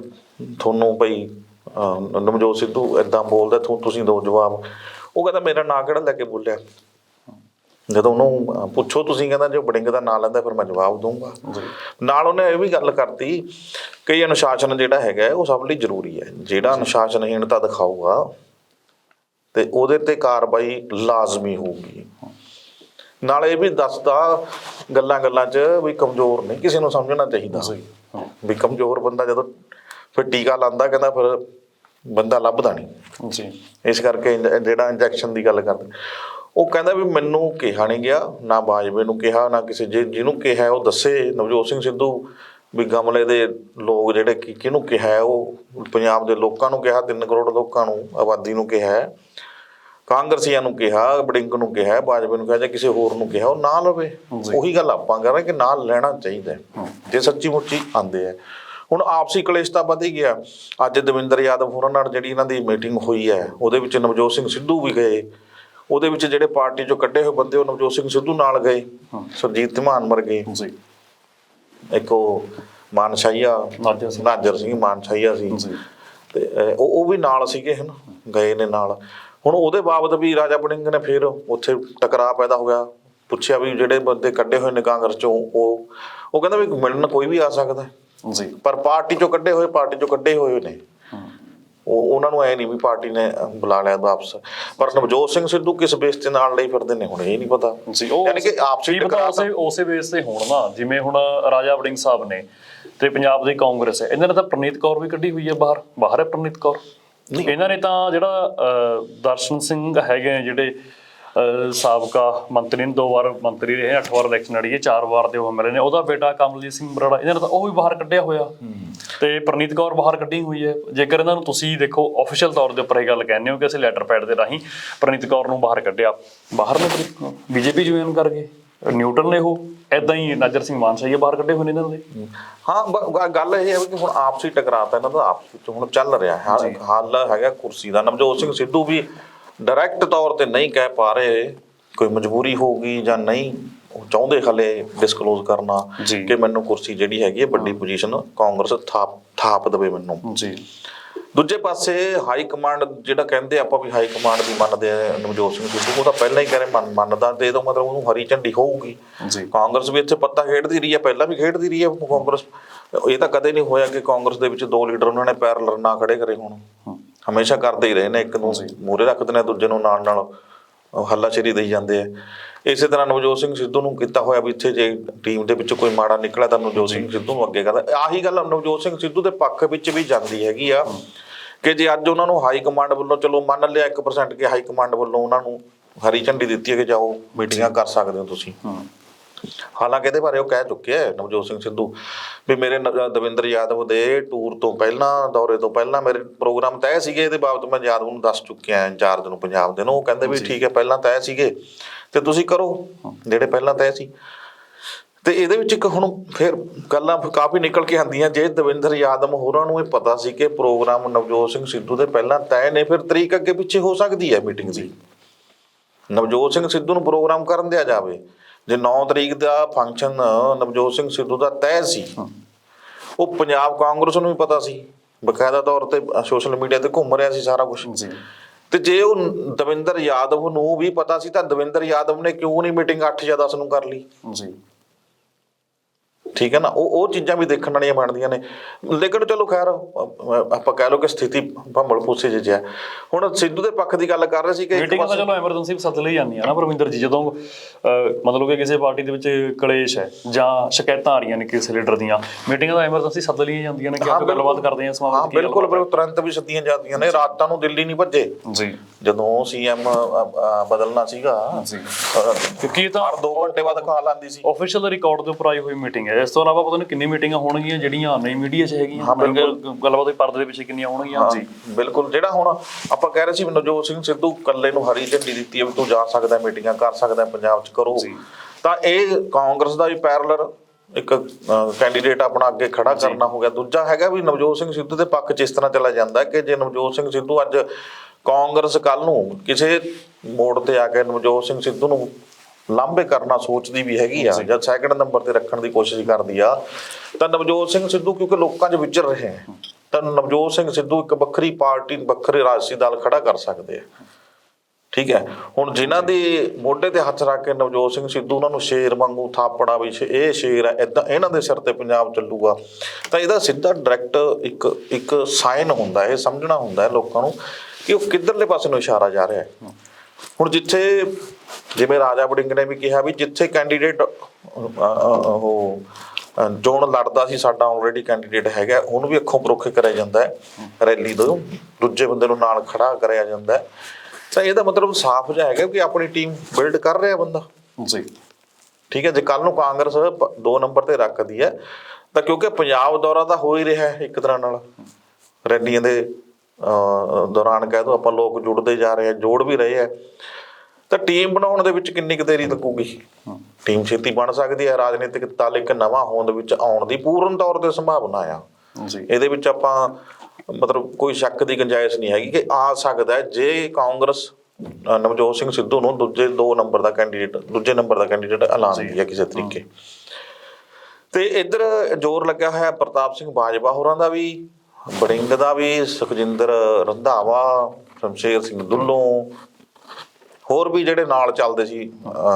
ਤੁਹਾਨੂੰ ਭਈ ਅਹ, ਨਵਜੋਤ ਸਿੱਧੂ ਇਦਾਂ ਬੋਲਦਾ ਤੁਸੀਂ ਦੋ ਜਵਾਬ। ਉਹ ਕਹਿੰਦਾ ਮੇਰਾ ਨਾਂ ਕਿਹੜਾ ਲੈ ਕੇ ਬੋਲਿਆ? ਜਦੋਂ ਉਹਨੂੰ ਪੁੱਛੋ ਤੁਸੀਂ ਕਹਿੰਦਾ ਜੇ ਬੜਿੰਗ ਦਾ ਨਾਂ ਲੈਂਦਾ ਫਿਰ ਮੈਂ ਜਵਾਬ ਦਊਂਗਾ। ਨਾਲ ਉਹਨੇ ਇਹ ਵੀ ਗੱਲ ਕਰਤੀ ਕਿ ਅਨੁਸ਼ਾਸਨ ਜਿਹੜਾ ਹੈਗਾ ਉਹ ਸਭ ਲਈ ਜ਼ਰੂਰੀ ਹੈ। ਜਿਹੜਾ ਅਨੁਸ਼ਾਸਨਹੀਣਤਾ ਦਿਖਾਊਗਾ ਤੇ ਉਹਦੇ ਤੇ ਕਾਰਵਾਈ ਲਾਜ਼ਮੀ ਹੋਊਗੀ। ਨਾਲ ਇਹ ਵੀ ਦੱਸਦਾ ਗੱਲਾਂ ਗੱਲਾਂ 'ਚ ਵੀ ਕਮਜ਼ੋਰ ਨਹੀਂ ਕਿਸੇ ਨੂੰ ਸਮਝਣਾ ਚਾਹੀਦਾ। ਵੀ ਕਮਜ਼ੋਰ ਬੰਦਾ ਜਦੋਂ ਫਿਰ ਟੀਕਾ ਲਾਂਦਾ ਕਹਿੰਦਾ ਫਿਰ ਬੰਦਾ ਲੱਭਦਾ ਨਹੀਂ।
ਜੀ।
ਇਸ ਕਰਕੇ ਜਿਹੜਾ ਇੰਜੈਕਸ਼ਨ ਦੀ ਗੱਲ ਕਰਦੇ। ਉਹ ਕਹਿੰਦਾ ਵੀ ਮੈਨੂੰ ਕਿਹਾ ਨਹੀਂ ਗਿਆ ਨਾ ਬਾਜਵੇ ਨੂੰ ਕਿਹਾ ਨਾ ਕਿਸੇ ਜੇ ਜਿਹਨੂੰ ਕਿਹਾ ਉਹ ਦੱਸੇ ਨਵਜੋਤ ਸਿੰਘ ਸਿੱਧੂ ਵੀ ਗਮਲੇ ਦੇ ਲੋਕ ਜਿਹੜੇ ਕਿ ਕਿਹਨੂੰ ਕਿਹਾ ਉਹ ਪੰਜਾਬ ਦੇ ਲੋਕਾਂ ਨੂੰ ਕਿਹਾ 3 ਕਰੋੜ ਲੋਕਾਂ ਨੂੰ ਆਬਾਦੀ ਨੂੰ ਕਿਹਾ। ਕਾਂਗਰਸੀਆਂ ਨੂੰ ਕਿਹਾ ਬੜਿੰਗ ਨੂੰ ਕਿਹਾ ਬਾਜਵੇ ਨੂੰ ਕਿਹਾ ਜਾਂ ਕਿਸੇ ਹੋਰ ਨੂੰ ਕਿਹਾ ਉਹ ਨਾ ਲਵੇ। ਉਹੀ ਗੱਲ ਆਪਾਂ ਕਰ ਰਹੇ ਕਿ ਨਾਲ ਲੈਣਾ ਚਾਹੀਦਾ। ਜੇ ਸੱਚੀ ਮੁੱਚੀ ਆਂਦੇ ਆ ਹੁਣ ਆਪਸੀ ਕਲੇਸ਼ ਤਾਂ ਵਧ ਹੀ ਗਿਆ ਅੱਜ ਦਵਿੰਦਰ ਯਾਦਵ ਹੋਰਾਂ ਨਾਲ ਜਿਹੜੀ ਇਹਨਾਂ ਦੀ ਮੀਟਿੰਗ ਹੋਈ ਹੈ ਉਹਦੇ ਵਿੱਚ ਨਵਜੋਤ ਸਿੰਘ ਸਿੱਧੂ ਵੀ ਗਏ ਉਹਦੇ ਵਿੱਚ ਜਿਹੜੇ ਪਾਰਟੀ ਚੋਂ ਕੱਢੇ ਹੋਏ ਬੰਦੇ ਉਹ ਨਵਜੋਤ ਸਿੰਘ ਸਿੱਧੂ ਨਾਲ ਗਏ ਸੁਰਜੀਤ ਧਮਾਨ ਮਰ ਗਏ।
ਜੀ।
ਇੱਕ ਉਹ ਮਾਨਸ਼ਾਹੀਆ
ਨਾਜਰ ਸਿੰਘ।
ਮਾਨਸ਼ਾਹੀਆ ਸੀ। ਤੇ ਉਹ ਉਹ ਵੀ ਨਾਲ ਸੀਗੇ ਹਨ ਗਏ ਨੇ ਨਾਲ। ਹੁਣ ਉਹਦੇ ਬਾਬਤ ਵੀ ਰਾਜਾ ਬੜਿੰਗ ਨੇ ਫਿਰ ਉੱਥੇ ਟਕਰਾਅ ਪੈਦਾ ਹੋ ਗਿਆ। ਪੁੱਛਿਆ ਵੀ ਜਿਹੜੇ ਬੰਦੇ ਕੱਢੇ ਹੋਏ ਨੇ ਕਾਂਗਰਸ ਚੋਂ ਉਹ ਉਹ ਕਹਿੰਦਾ ਵੀ ਮਿਲਣ ਕੋਈ ਵੀ ਆ ਸਕਦਾ।
ਜੀ।
ਪਰ ਪਾਰਟੀ ਚੋਂ ਕੱਢੇ ਹੋਏ ਪਾਰਟੀ ਚੋਂ ਕੱਢੇ ਹੋਏ ਨੇ। ਉਹ ਉਹਨਾਂ ਨੂੰ ਐ ਨਹੀਂ ਵੀ ਪਾਰਟੀ ਨੇ ਬੁਲਾ ਲਿਆ ਵਾਪਸ। ਪਰ ਨਵਜੋਤ ਸਿੰਘ ਸਿੱਧੂ ਕਿਸ ਬੇਸ ਤੇ ਨਾਲ ਲਈ ਫਿਰਦੇ ਨੇ ਹੁਣ ਇਹ ਨਹੀਂ ਪਤਾ। ਯਾਨੀ ਕਿ ਆਪਸੀ ਟਕਰਾਅ
ਉਸੇ ਉਸੇ ਬੇਸ ਤੇ ਹੋਣ ਨਾ। ਜਿਵੇਂ ਹੁਣ ਰਾਜਾ ਵੜਿੰਗ ਸਾਹਿਬ ਨੇ ਤੇ ਪੰਜਾਬ ਦੀ ਕਾਂਗਰਸ ਹੈ। ਇਹਨਾਂ ਨੇ ਤਾਂ ਪ੍ਰਨੀਤ ਕੌਰ ਵੀ ਕੱਢੀ ਹੋਈ ਹੈ ਬਾਹਰ। ਬਾਹਰ ਹੈ ਪ੍ਰਨੀਤ ਕੌਰ। ਇਹਨਾਂ ਨੇ ਤਾਂ ਜਿਹੜਾ ਦਰਸ਼ਨ ਸਿੰਘ ਹੈਗੇ ਜਿਹੜੇ ਸਾਬਕਾ ਮੰਤਰੀ ਨੇ ਦੋ ਵਾਰ ਮੰਤਰੀ ਰਹੇ ਅੱਠ ਵਾਰ ਇਲੈਕਸ਼ਨ ਲੜੀ ਹੈ ਚਾਰ ਵਾਰ ਦੇ ਉਹ ਐਮਐਲਏ ਨੇ। ਉਹਦਾ ਬੇਟਾ ਕਮਲਜੀਤ ਸਿੰਘ ਬਰਾੜਾ ਇਹਨਾਂ ਨੇ ਤਾਂ ਉਹ ਵੀ ਬਾਹਰ ਕੱਢਿਆ ਹੋਇਆ। ਤੇ ਪ੍ਰਨੀਤ ਕੌਰ ਬਾਹਰ ਕੱਢੀ ਹੋਈ ਹੈ। ਜੇਕਰ ਇਹਨਾਂ ਨੂੰ ਤੁਸੀਂ ਦੇਖੋ ਅਫੀਸ਼ੀਅਲ ਤੌਰ ਦੇ ਉੱਪਰ ਇਹ ਗੱਲ ਕਹਿੰਦੇ ਹੋ ਕਿ ਅਸੀਂ ਲੈਟਰ ਪੈਡ ਦੇ ਰਾਹੀਂ ਪ੍ਰਨੀਤ ਕੌਰ ਨੂੰ ਬਾਹਰ ਕੱਢਿਆ। ਬਾਹਰ ਨੇ ਬੀਜੇਪੀ ਜੁਆਇਨ ਕਰ ਗਏ। ਨਿਊਟਰਲ ਨੇ ਉਹ ਐਦਾਂ ਹੀ ਨਾਜਰ ਸਿੰਘ ਮਾਨਸਾ ਹੀ ਬਾਹਰ ਕੱਢੇ ਹੋਏ ਨੇ ਇਹਨਾਂ ਦੇ।
ਹਾਂ ਗੱਲ ਇਹ ਹੈ ਕਿ ਹੁਣ ਆਪਸੀ ਟਕਰਾਅ ਤਾਂ ਇਹਨਾਂ ਦਾ ਆਪਸ ਵਿੱਚ ਹੁਣ ਚੱਲ ਰਿਹਾ ਹੈ। ਹੱਲ ਹੈਗਾ ਕੁਰਸੀ ਦਾ। ਨਵਜੋਤ ਸਿੰਘ ਸਿੱਧੂ ਵੀ ਡਾਇਰੈਕਟ ਤੌਰ ਤੇ ਨਹੀਂ ਕਹਿ ਪਾ ਰਹੇ ਕੋਈ ਮਜਬੂਰੀ ਹੋਊਗੀ ਜਾਂ ਨਹੀਂ ਉਹ ਚਾਹੁੰਦੇ ਹਲੇ ਡਿਸਕਲੋਜ਼ ਕਰਨਾ। ਕਿ ਮੈਨੂੰ ਕੁਰਸੀ ਜਿਹੜੀ ਹੈਗੀ ਹੈ ਵੱਡੀ ਪੋਜੀਸ਼ਨ ਕਾਂਗਰਸ ਥਾਪ ਥਾਪ ਦੇਵੇ ਮੈਨੂੰ।
ਜੀ।
ਦੂਜੇ ਪਾਸੇ ਹਾਈ ਕਮਾਂਡ ਜਿਹੜਾ ਕਹਿੰਦੇ ਆਪਾਂ ਵੀ ਹਾਈ ਕਮਾਂਡ ਦੀ ਮੰਨਦੇ ਆ ਨਵਜੋਤ ਸਿੰਘ ਸਿੱਧੂ ਉਹ ਤਾਂ ਪਹਿਲਾਂ ਹੀ ਕਹਿੰਦੇ ਮੰਨ- ਮੰਨਦਾ ਤੇ ਇਹਦਾ ਮਤਲਬ ਉਹਨੂੰ ਹਰੀ ਝੰਡੀ ਹੋਊਗੀ।
ਜੀ।
ਕਾਂਗਰਸ ਵੀ ਇੱਥੇ ਪੱਤਾ ਖੇਡਦੀ ਰਹੀ ਹੈ ਪਹਿਲਾਂ ਵੀ ਖੇਡਦੀ ਰਹੀ ਹੈ ਕਾਂਗਰਸ। ਇਹ ਤਾਂ ਕਦੇ ਨਹੀਂ ਹੋਇਆ ਕਿ ਕਾਂਗਰਸ ਦੇ ਵਿੱਚ ਦੋ ਲੀਡਰ ਉਹਨਾਂ ਨੇ ਪੈਰਲਰ ਨਾ ਖੜੇ ਕਰੇ ਹੋਣ। ਹਮੇਸ਼ਾ ਕਰਦੇ ਹੀ ਰਹੇ ਨੇ ਇੱਕ ਨੂੰ ਮੂਰੇ ਰੱਖਦੇ ਨੇ ਦੂਜੇ ਨੂੰ ਨਾਲ ਨਾਲ ਹੱਲਾਸ਼ੇਰੀ ਦੇਈ ਜਾਂਦੇ ਆ। ਇਸੇ ਤਰ੍ਹਾਂ ਨਵਜੋਤ ਸਿੰਘ ਸਿੱਧੂ ਨੂੰ ਕੀਤਾ ਹੋਇਆ ਵੀ ਇੱਥੇ ਜੇ ਟੀਮ ਦੇ ਵਿੱਚ ਕੋਈ ਮਾੜਾ ਨਿਕਲਿਆ ਤਾਂ ਨਵਜੋਤ ਸਿੰਘ ਸਿੱਧੂ ਨੂੰ ਅੱਗੇ ਕਰਦਾ। ਆਹੀ ਗੱਲ ਨਵਜੋਤ ਸਿੰਘ ਸਿੱਧੂ ਦੇ ਪੱਖ ਵਿੱਚ ਵੀ ਜਾਂਦੀ ਹੈਗੀ ਆ ਕਿ ਜੇ ਅੱਜ ਉਹਨਾਂ ਨੂੰ ਹਾਈ ਕਮਾਂਡ ਵੱਲੋਂ ਚਲੋ ਮੰਨ ਲਿਆ 1% ਕਿ ਹਾਈ ਕਮਾਂਡ ਵੱਲੋਂ ਉਹਨਾਂ ਨੂੰ ਹਰੀ ਝੰਡੀ ਦਿੱਤੀ ਹੈ ਕਿ ਜਾਓ ਮੀਟਿੰਗਾਂ ਕਰ ਸਕਦੇ ਹੋ ਤੁਸੀਂ। ਹਾਲਾਂਕਿ ਇਹਦੇ ਬਾਰੇ ਉਹ ਕਹਿ ਚੁੱਕੇ ਹੈ ਨਵਜੋਤ ਸਿੰਘ ਸਿੱਧੂ ਵੀ ਮੇਰੇ ਨ- ਦਵਿੰਦਰ ਯਾਦਵ ਦੇ ਟੂਰ ਤੋਂ ਪਹਿਲਾਂ ਦੌਰੇ ਤੋਂ ਪਹਿਲਾਂ ਮੇਰੇ ਪ੍ਰੋਗਰਾਮ ਤੈਅ ਸੀਗੇ ਇਹਦੇ ਬਾਬਤ ਮੈਂ ਯਾਦਵ ਨੂੰ ਦੱਸ ਚੁੱਕਿਆ ਇੰਚਾਰਜ ਨੂੰ ਪੰਜਾਬ ਦੇ ਨੂੰ। ਉਹ ਕਹਿੰਦੇ ਵੀ ਠੀਕ ਹੈ ਪਹਿਲਾਂ ਤੈਅ ਸੀਗੇ ਤੇ ਤੁਸੀਂ ਕਰੋ ਜਿਹੜੇ ਪਹਿਲਾਂ ਤੈਅ ਸੀ। ਤੇ ਇਹਦੇ ਵਿੱਚ ਇੱਕ ਹੁਣ ਫਿਰ ਗੱਲਾਂ ਕਾਫੀ ਨਿਕਲ ਕੇ ਆਉਂਦੀਆਂ। ਜੇ ਦਵਿੰਦਰ ਯਾਦਵ ਹੋਰਾਂ ਨੂੰ ਇਹ ਪਤਾ ਸੀ ਕਿ ਪ੍ਰੋਗਰਾਮ ਨਵਜੋਤ ਸਿੰਘ ਸਿੱਧੂ ਦੇ ਪਹਿਲਾਂ ਤੈਅ ਨੇ ਫਿਰ ਤਰੀਕ ਅੱਗੇ ਪਿੱਛੇ ਹੋ ਸਕਦੀ ਹੈ ਮੀਟਿੰਗ ਦੀ ਨਵਜੋਤ ਸਿੰਘ ਸਿੱਧੂ ਨੂੰ ਪ੍ਰੋਗਰਾਮ ਕਰਨ ਦਿਆ ਜਾਵੇ। ਜੇ 9 ਤਰੀਕ ਦਾ ਫੰਕਸ਼ਨ ਨਵਜੋਤ ਸਿੰਘ ਸਿੱਧੂ ਦਾ ਤੈਅ ਸੀ ਉਹ ਪੰਜਾਬ ਕਾਂਗਰਸ ਨੂੰ ਵੀ ਪਤਾ ਸੀ। ਬਕਾਇਦਾ ਤੌਰ ਤੇ ਸੋਸ਼ਲ ਮੀਡੀਆ ਤੇ ਘੁੰਮ ਰਿਹਾ ਸੀ ਸਾਰਾ ਕੁਝ ਤੇ ਜੇ ਉਹ ਦਵਿੰਦਰ ਯਾਦਵ ਨੂੰ ਵੀ ਪਤਾ ਸੀ ਤਾਂ ਦਵਿੰਦਰ ਯਾਦਵ ਨੇ ਕਿਉਂ ਨਹੀਂ ਮੀਟਿੰਗ 8 ਜਾਂ 10 ਨੂੰ ਕਰ ਲਈ?
ਜੀ।
ਠੀਕ ਹੈ ਨਾ? ਉਹ ਉਹ ਚੀਜ਼ਾਂ ਵੀ ਦੇਖਣ ਵਾਲੀਆਂ ਬਣਦੀਆਂ ਨੇ। ਲੇਕਿਨ ਚਲੋ ਖੈਰ ਆਪਾਂ ਕਹਿ ਲਓ ਕਿ ਸਥਿਤੀ ਭੰਬਲ ਪੂਸੇ ਜਿਹੀ ਹੈ। ਹੁਣ ਸਿੱਧੂ ਦੇ ਪੱਖ ਦੀ ਗੱਲ ਕਰ ਰਹੇ ਸੀ ਕਿ ਇੱਕ
ਮੀਟਿੰਗਾਂ ਤਾਂ ਚਲੋ ਐਮਰਜੈਂਸੀ ਸੱਦ ਲਈ ਜਾਂਦੀਆਂ ਨਾ ਪਰਵਿੰਦਰ ਜੀ। ਜਦੋਂ ਮਤਲਬ ਕਿ ਕਿਸੇ ਪਾਰਟੀ ਦੇ ਵਿੱਚ ਕਲੇਸ਼ ਹੈ ਜਾਂ ਸ਼ਿਕਾਇਤਾਂ ਆ ਰਹੀਆਂ ਨੇ ਕਿਸੇ ਲੀਡਰ ਦੀਆਂ ਮੀਟਿੰਗਾਂ ਤਾਂ ਐਮਰਜੈਂਸੀ ਸੱਦ ਲਈਆਂ ਜਾਂਦੀਆਂ ਨੇ ਕਿ
ਹਾਂ,
ਆਪਾਂ ਗੱਲਬਾਤ। ਕਰਦੇ ਹਾਂ
ਹਾਂ
ਸਮਾਜ ਦੀ
ਬਿਲਕੁਲ ਬਿਲਕੁਲ। ਤੁਰੰਤ ਵੀ ਸੱਦੀਆਂ ਜਾਂਦੀਆਂ ਨੇ। ਰਾਤਾਂ ਨੂੰ ਦਿੱਲੀ ਨਹੀਂ ਭੱਜੇ।
ਜੀ।
ਜਦੋਂ ਸੀਐਮ ਬਦਲਣਾ ਸੀਗਾ
ਜੀ। ਕਿਉਂਕਿ ਇਹ ਤਾਂ
2 ਘੰਟੇ ਬਾਅਦ ਕਾਲ ਆਂਦੀ ਸੀ।
ਆਫੀਸ਼ੀਅਲ ਰਿਕਾਰਡ ਦੇ ਉੱਪਰ ਆਈ ਹੋਈ ਮੀਟਿੰਗ ਹੈ। ਇਸ ਤੋਂ ਇਲਾਵਾ ਪਤਾ ਨਹੀਂ ਕਿੰਨੀ ਮੀਟਿੰਗਾਂ ਹੋਣਗੀਆਂ ਜਿਹੜੀਆਂ ਨਹੀਂ ਮੀਡੀਆ 'ਚ ਹੈਗੀਆਂ।
ਹਾਂ, ਬਿਲਕੁਲ।
ਗੱਲ- ਗੱਲਬਾਤ ਦੇ ਪਰਦੇ ਦੇ ਪਿੱਛੇ ਕਿੰਨੀਆਂ ਹੋਣਗੀਆਂ। ਜੀ
ਬਿਲਕੁਲ। ਜਿਹੜਾ ਹੁਣ ਆਪਾਂ ਕਹਿ ਰਹੇ ਸੀ ਨਵਜੋਤ ਸਿੰਘ ਸਿੱਧੂ ਕੱਲੇ ਨੂੰ ਹਰੀ ਝੰਡੀ ਦਿੱਤੀ ਹੈ ਵੀ ਤੂੰ ਜਾ ਸਕਦਾ ਮੀਟਿੰਗਾਂ ਕਰ ਸਕਦਾ ਪੰਜਾਬ 'ਚ ਕਰੋ।
ਜੀ।
ਤਾਂ ਇਹ ਕਾਂਗਰਸ ਦਾ ਵੀ ਪੈਰਲਰ ਇੱਕ ਕੈਂਡੀਡੇਟ ਆਪਣਾ ਅੱਗੇ ਖੜਾ ਕਰਨਾ ਹੋ ਗਿਆ। ਦੂਜਾ ਹੈਗਾ ਵੀ ਨਵਜੋਤ ਸਿੰਘ ਸਿੱਧੂ ਦੇ ਪੱਖ 'ਚ ਇਸ ਤਰ੍ਹਾਂ ਚਲਾ ਜਾਂਦਾ ਹੈ ਕਿ ਜੇ ਨਵਜੋਤ ਸਿੰਘ ਸਿੱਧੂ ਅੱਜ ਕਾਂਗਰਸ ਕੱਲ ਨੂੰ ਕਿਸੇ ਮੋੜ ਤੇ ਆ ਕੇ ਨਵਜੋਤ ਸਿੰਘ ਸਿੱਧੂ ਨੂੰ ਲਾਂਭੇ ਕਰਨਾ ਸੋਚਦੀ ਵੀ ਹੈਗੀ ਆ ਜਾਂ ਸੈਕੰਡ ਨੰਬਰ ਤੇ ਰੱਖਣ ਦੀ ਕੋਸ਼ਿਸ਼ ਕਰਦੀ ਆ ਤਾਂ ਨਵਜੋਤ ਸਿੰਘ ਸਿੱਧੂ ਕਿਉਂਕਿ ਲੋਕਾਂ 'ਚ ਵਿਚਰ ਰਹੇ ਹੈ ਤਾਂ ਨਵਜੋਤ ਸਿੰਘ ਸਿੱਧੂ ਇੱਕ ਵੱਖਰੀ ਪਾਰਟੀ ਵੱਖਰੇ ਰਾਜਸੀ ਦਲ ਖੜਾ ਕਰ ਸਕਦੇ ਆ। ਠੀਕ ਹੈ ਹੁਣ ਜਿਨ੍ਹਾਂ ਦੇ ਮੋਢੇ ਤੇ ਹੱਥ ਰੱਖ ਕੇ ਨਵਜੋਤ ਸਿੰਘ ਸਿੱਧੂ ਉਹਨਾਂ ਨੂੰ ਸ਼ੇਰ ਵਾਂਗੂ ਥਾਪੜਾ ਵੀ ਇਹ ਸ਼ੇਰ ਹੈ ਇਦਾਂ ਇਹਨਾਂ ਦੇ ਸਿਰ ਤੇ ਪੰਜਾਬ ਚੱਲੂਗਾ ਤਾਂ ਇਹਦਾ ਸਿੱਧਾ ਡਾਇਰੈਕਟ ਇੱਕ ਇੱਕ ਸਾਈਨ ਹੁੰਦਾ ਹੈ ਇਹ ਸਮਝਣਾ ਹੁੰਦਾ ਹੈ ਲੋਕਾਂ ਨੂੰ ਕਿ ਉਹ ਕਿੱਧਰਲੇ ਪਾਸੇ ਨੂੰ ਇਸ਼ਾਰਾ ਜਾ ਰਿਹਾ ਹੈ। ਹੁਣ ਜਿੱਥੇ ਜਿਵੇਂ ਰਾਜਾ ਵੜਿੰਗ ਨੇ ਵੀ ਕਿਹਾ ਵੀ ਜਿੱਥੇ ਕੈਂਡੀਡੇਟ ਉਹ ਚੋਣ ਲੜਦਾ ਸੀ ਸਾਡਾ ਆਲਰੇਡੀ ਕੈਂਡੀਡੇਟ ਹੈਗਾ ਉਹਨੂੰ ਵੀ ਅੱਖੋਂ ਪਰੋਖੇ ਕਰਿਆ ਜਾਂਦਾ ਹੈ ਰੈਲੀ ਤੋਂ ਦੂਜੇ ਬੰਦੇ ਨੂੰ ਨਾਲ ਖੜਾ ਕਰਿਆ ਜਾਂਦਾ ਹੈ। ਤਾਂ ਇਹਦਾ ਮਤਲਬ ਸਾਫ਼ ਜਿਹਾ ਹੈਗਾ ਕਿ ਆਪਣੀ ਟੀਮ ਬਿਲਡ ਕਰ ਰਿਹਾ ਬੰਦਾ।
ਜੀ।
ਠੀਕ ਹੈ ਜੇ ਕੱਲ ਨੂੰ ਕਾਂਗਰਸ ਦੋ ਨੰਬਰ ਤੇ ਰੱਖਦੀ ਹੈ ਤਾਂ ਕਿਉਂਕਿ ਪੰਜਾਬ ਦੌਰਾ ਤਾਂ ਹੋ ਹੀ ਰਿਹਾ ਹੈ ਇੱਕ ਤਰ੍ਹਾਂ ਨਾਲ ਰੈਲੀਆਂ ਦੇ ਦੌਰਾਨ ਕਹਿ ਦੋ ਆਪਾਂ ਲੋਕ ਜੁੜਦੇ ਜਾ ਰਹੇ ਆ ਜੋੜ ਵੀ ਰਹੇ ਆ ਤਾਂ ਟੀਮ ਬਣਾਉਣ ਦੇ ਵਿੱਚ ਕਿੰਨੀ ਕੁ ਦੇਰੀ ਲੱਗੂਗੀ? ਟੀਮ ਛੇਤੀ ਬਣ ਸਕਦੀ ਹੈ ਰਾਜਨੀਤਿਕ ਤਾਲ ਇੱਕ ਨਵਾਂ ਹੋਂਦ ਵਿੱਚ ਆਉਣ ਦੀ ਪੂਰਨ ਤੌਰ ਤੇ ਸੰਭਾਵਨਾ ਆ।
ਜੀ।
ਇਹਦੇ ਵਿੱਚ ਆਪਾਂ ਮਤਲਬ ਕੋਈ ਸ਼ੱਕ ਦੀ ਗੁੰਜਾਇਸ਼ ਨਹੀਂ ਹੈਗੀ ਕਿ ਆ ਸਕਦਾ ਹੈ ਜੇ ਕਾਂਗਰਸ ਨਵਜੋਤ ਸਿੰਘ ਸਿੱਧੂ ਨੂੰ ਦੂਜੇ ਦੋ ਨੰਬਰ ਦਾ ਕੈਂਡੀਡੇਟ ਦੂਜੇ ਨੰਬਰ ਦਾ ਕੈਂਡੀਡੇਟ ਐਲਾਨਦੀ ਹੈ ਕਿਸੇ ਤਰੀਕੇ। ਤੇ ਇੱਧਰ ਜ਼ੋਰ ਲੱਗਿਆ ਹੋਇਆ ਪ੍ਰਤਾਪ ਸਿੰਘ ਬਾਜਵਾ ਹੋਰਾਂ ਦਾ ਵੀ। ਬੜਿੰਗ ਦਾ ਵੀ ਸੁਖਜਿੰਦਰ ਰੰਧਾਵਾ ਸ਼ਮਸ਼ੇਰ ਸਿੰਘ ਦੁੱਲੋਂ ਹੋਰ ਵੀ ਜਿਹੜੇ ਨਾਲ ਚੱਲਦੇ ਸੀ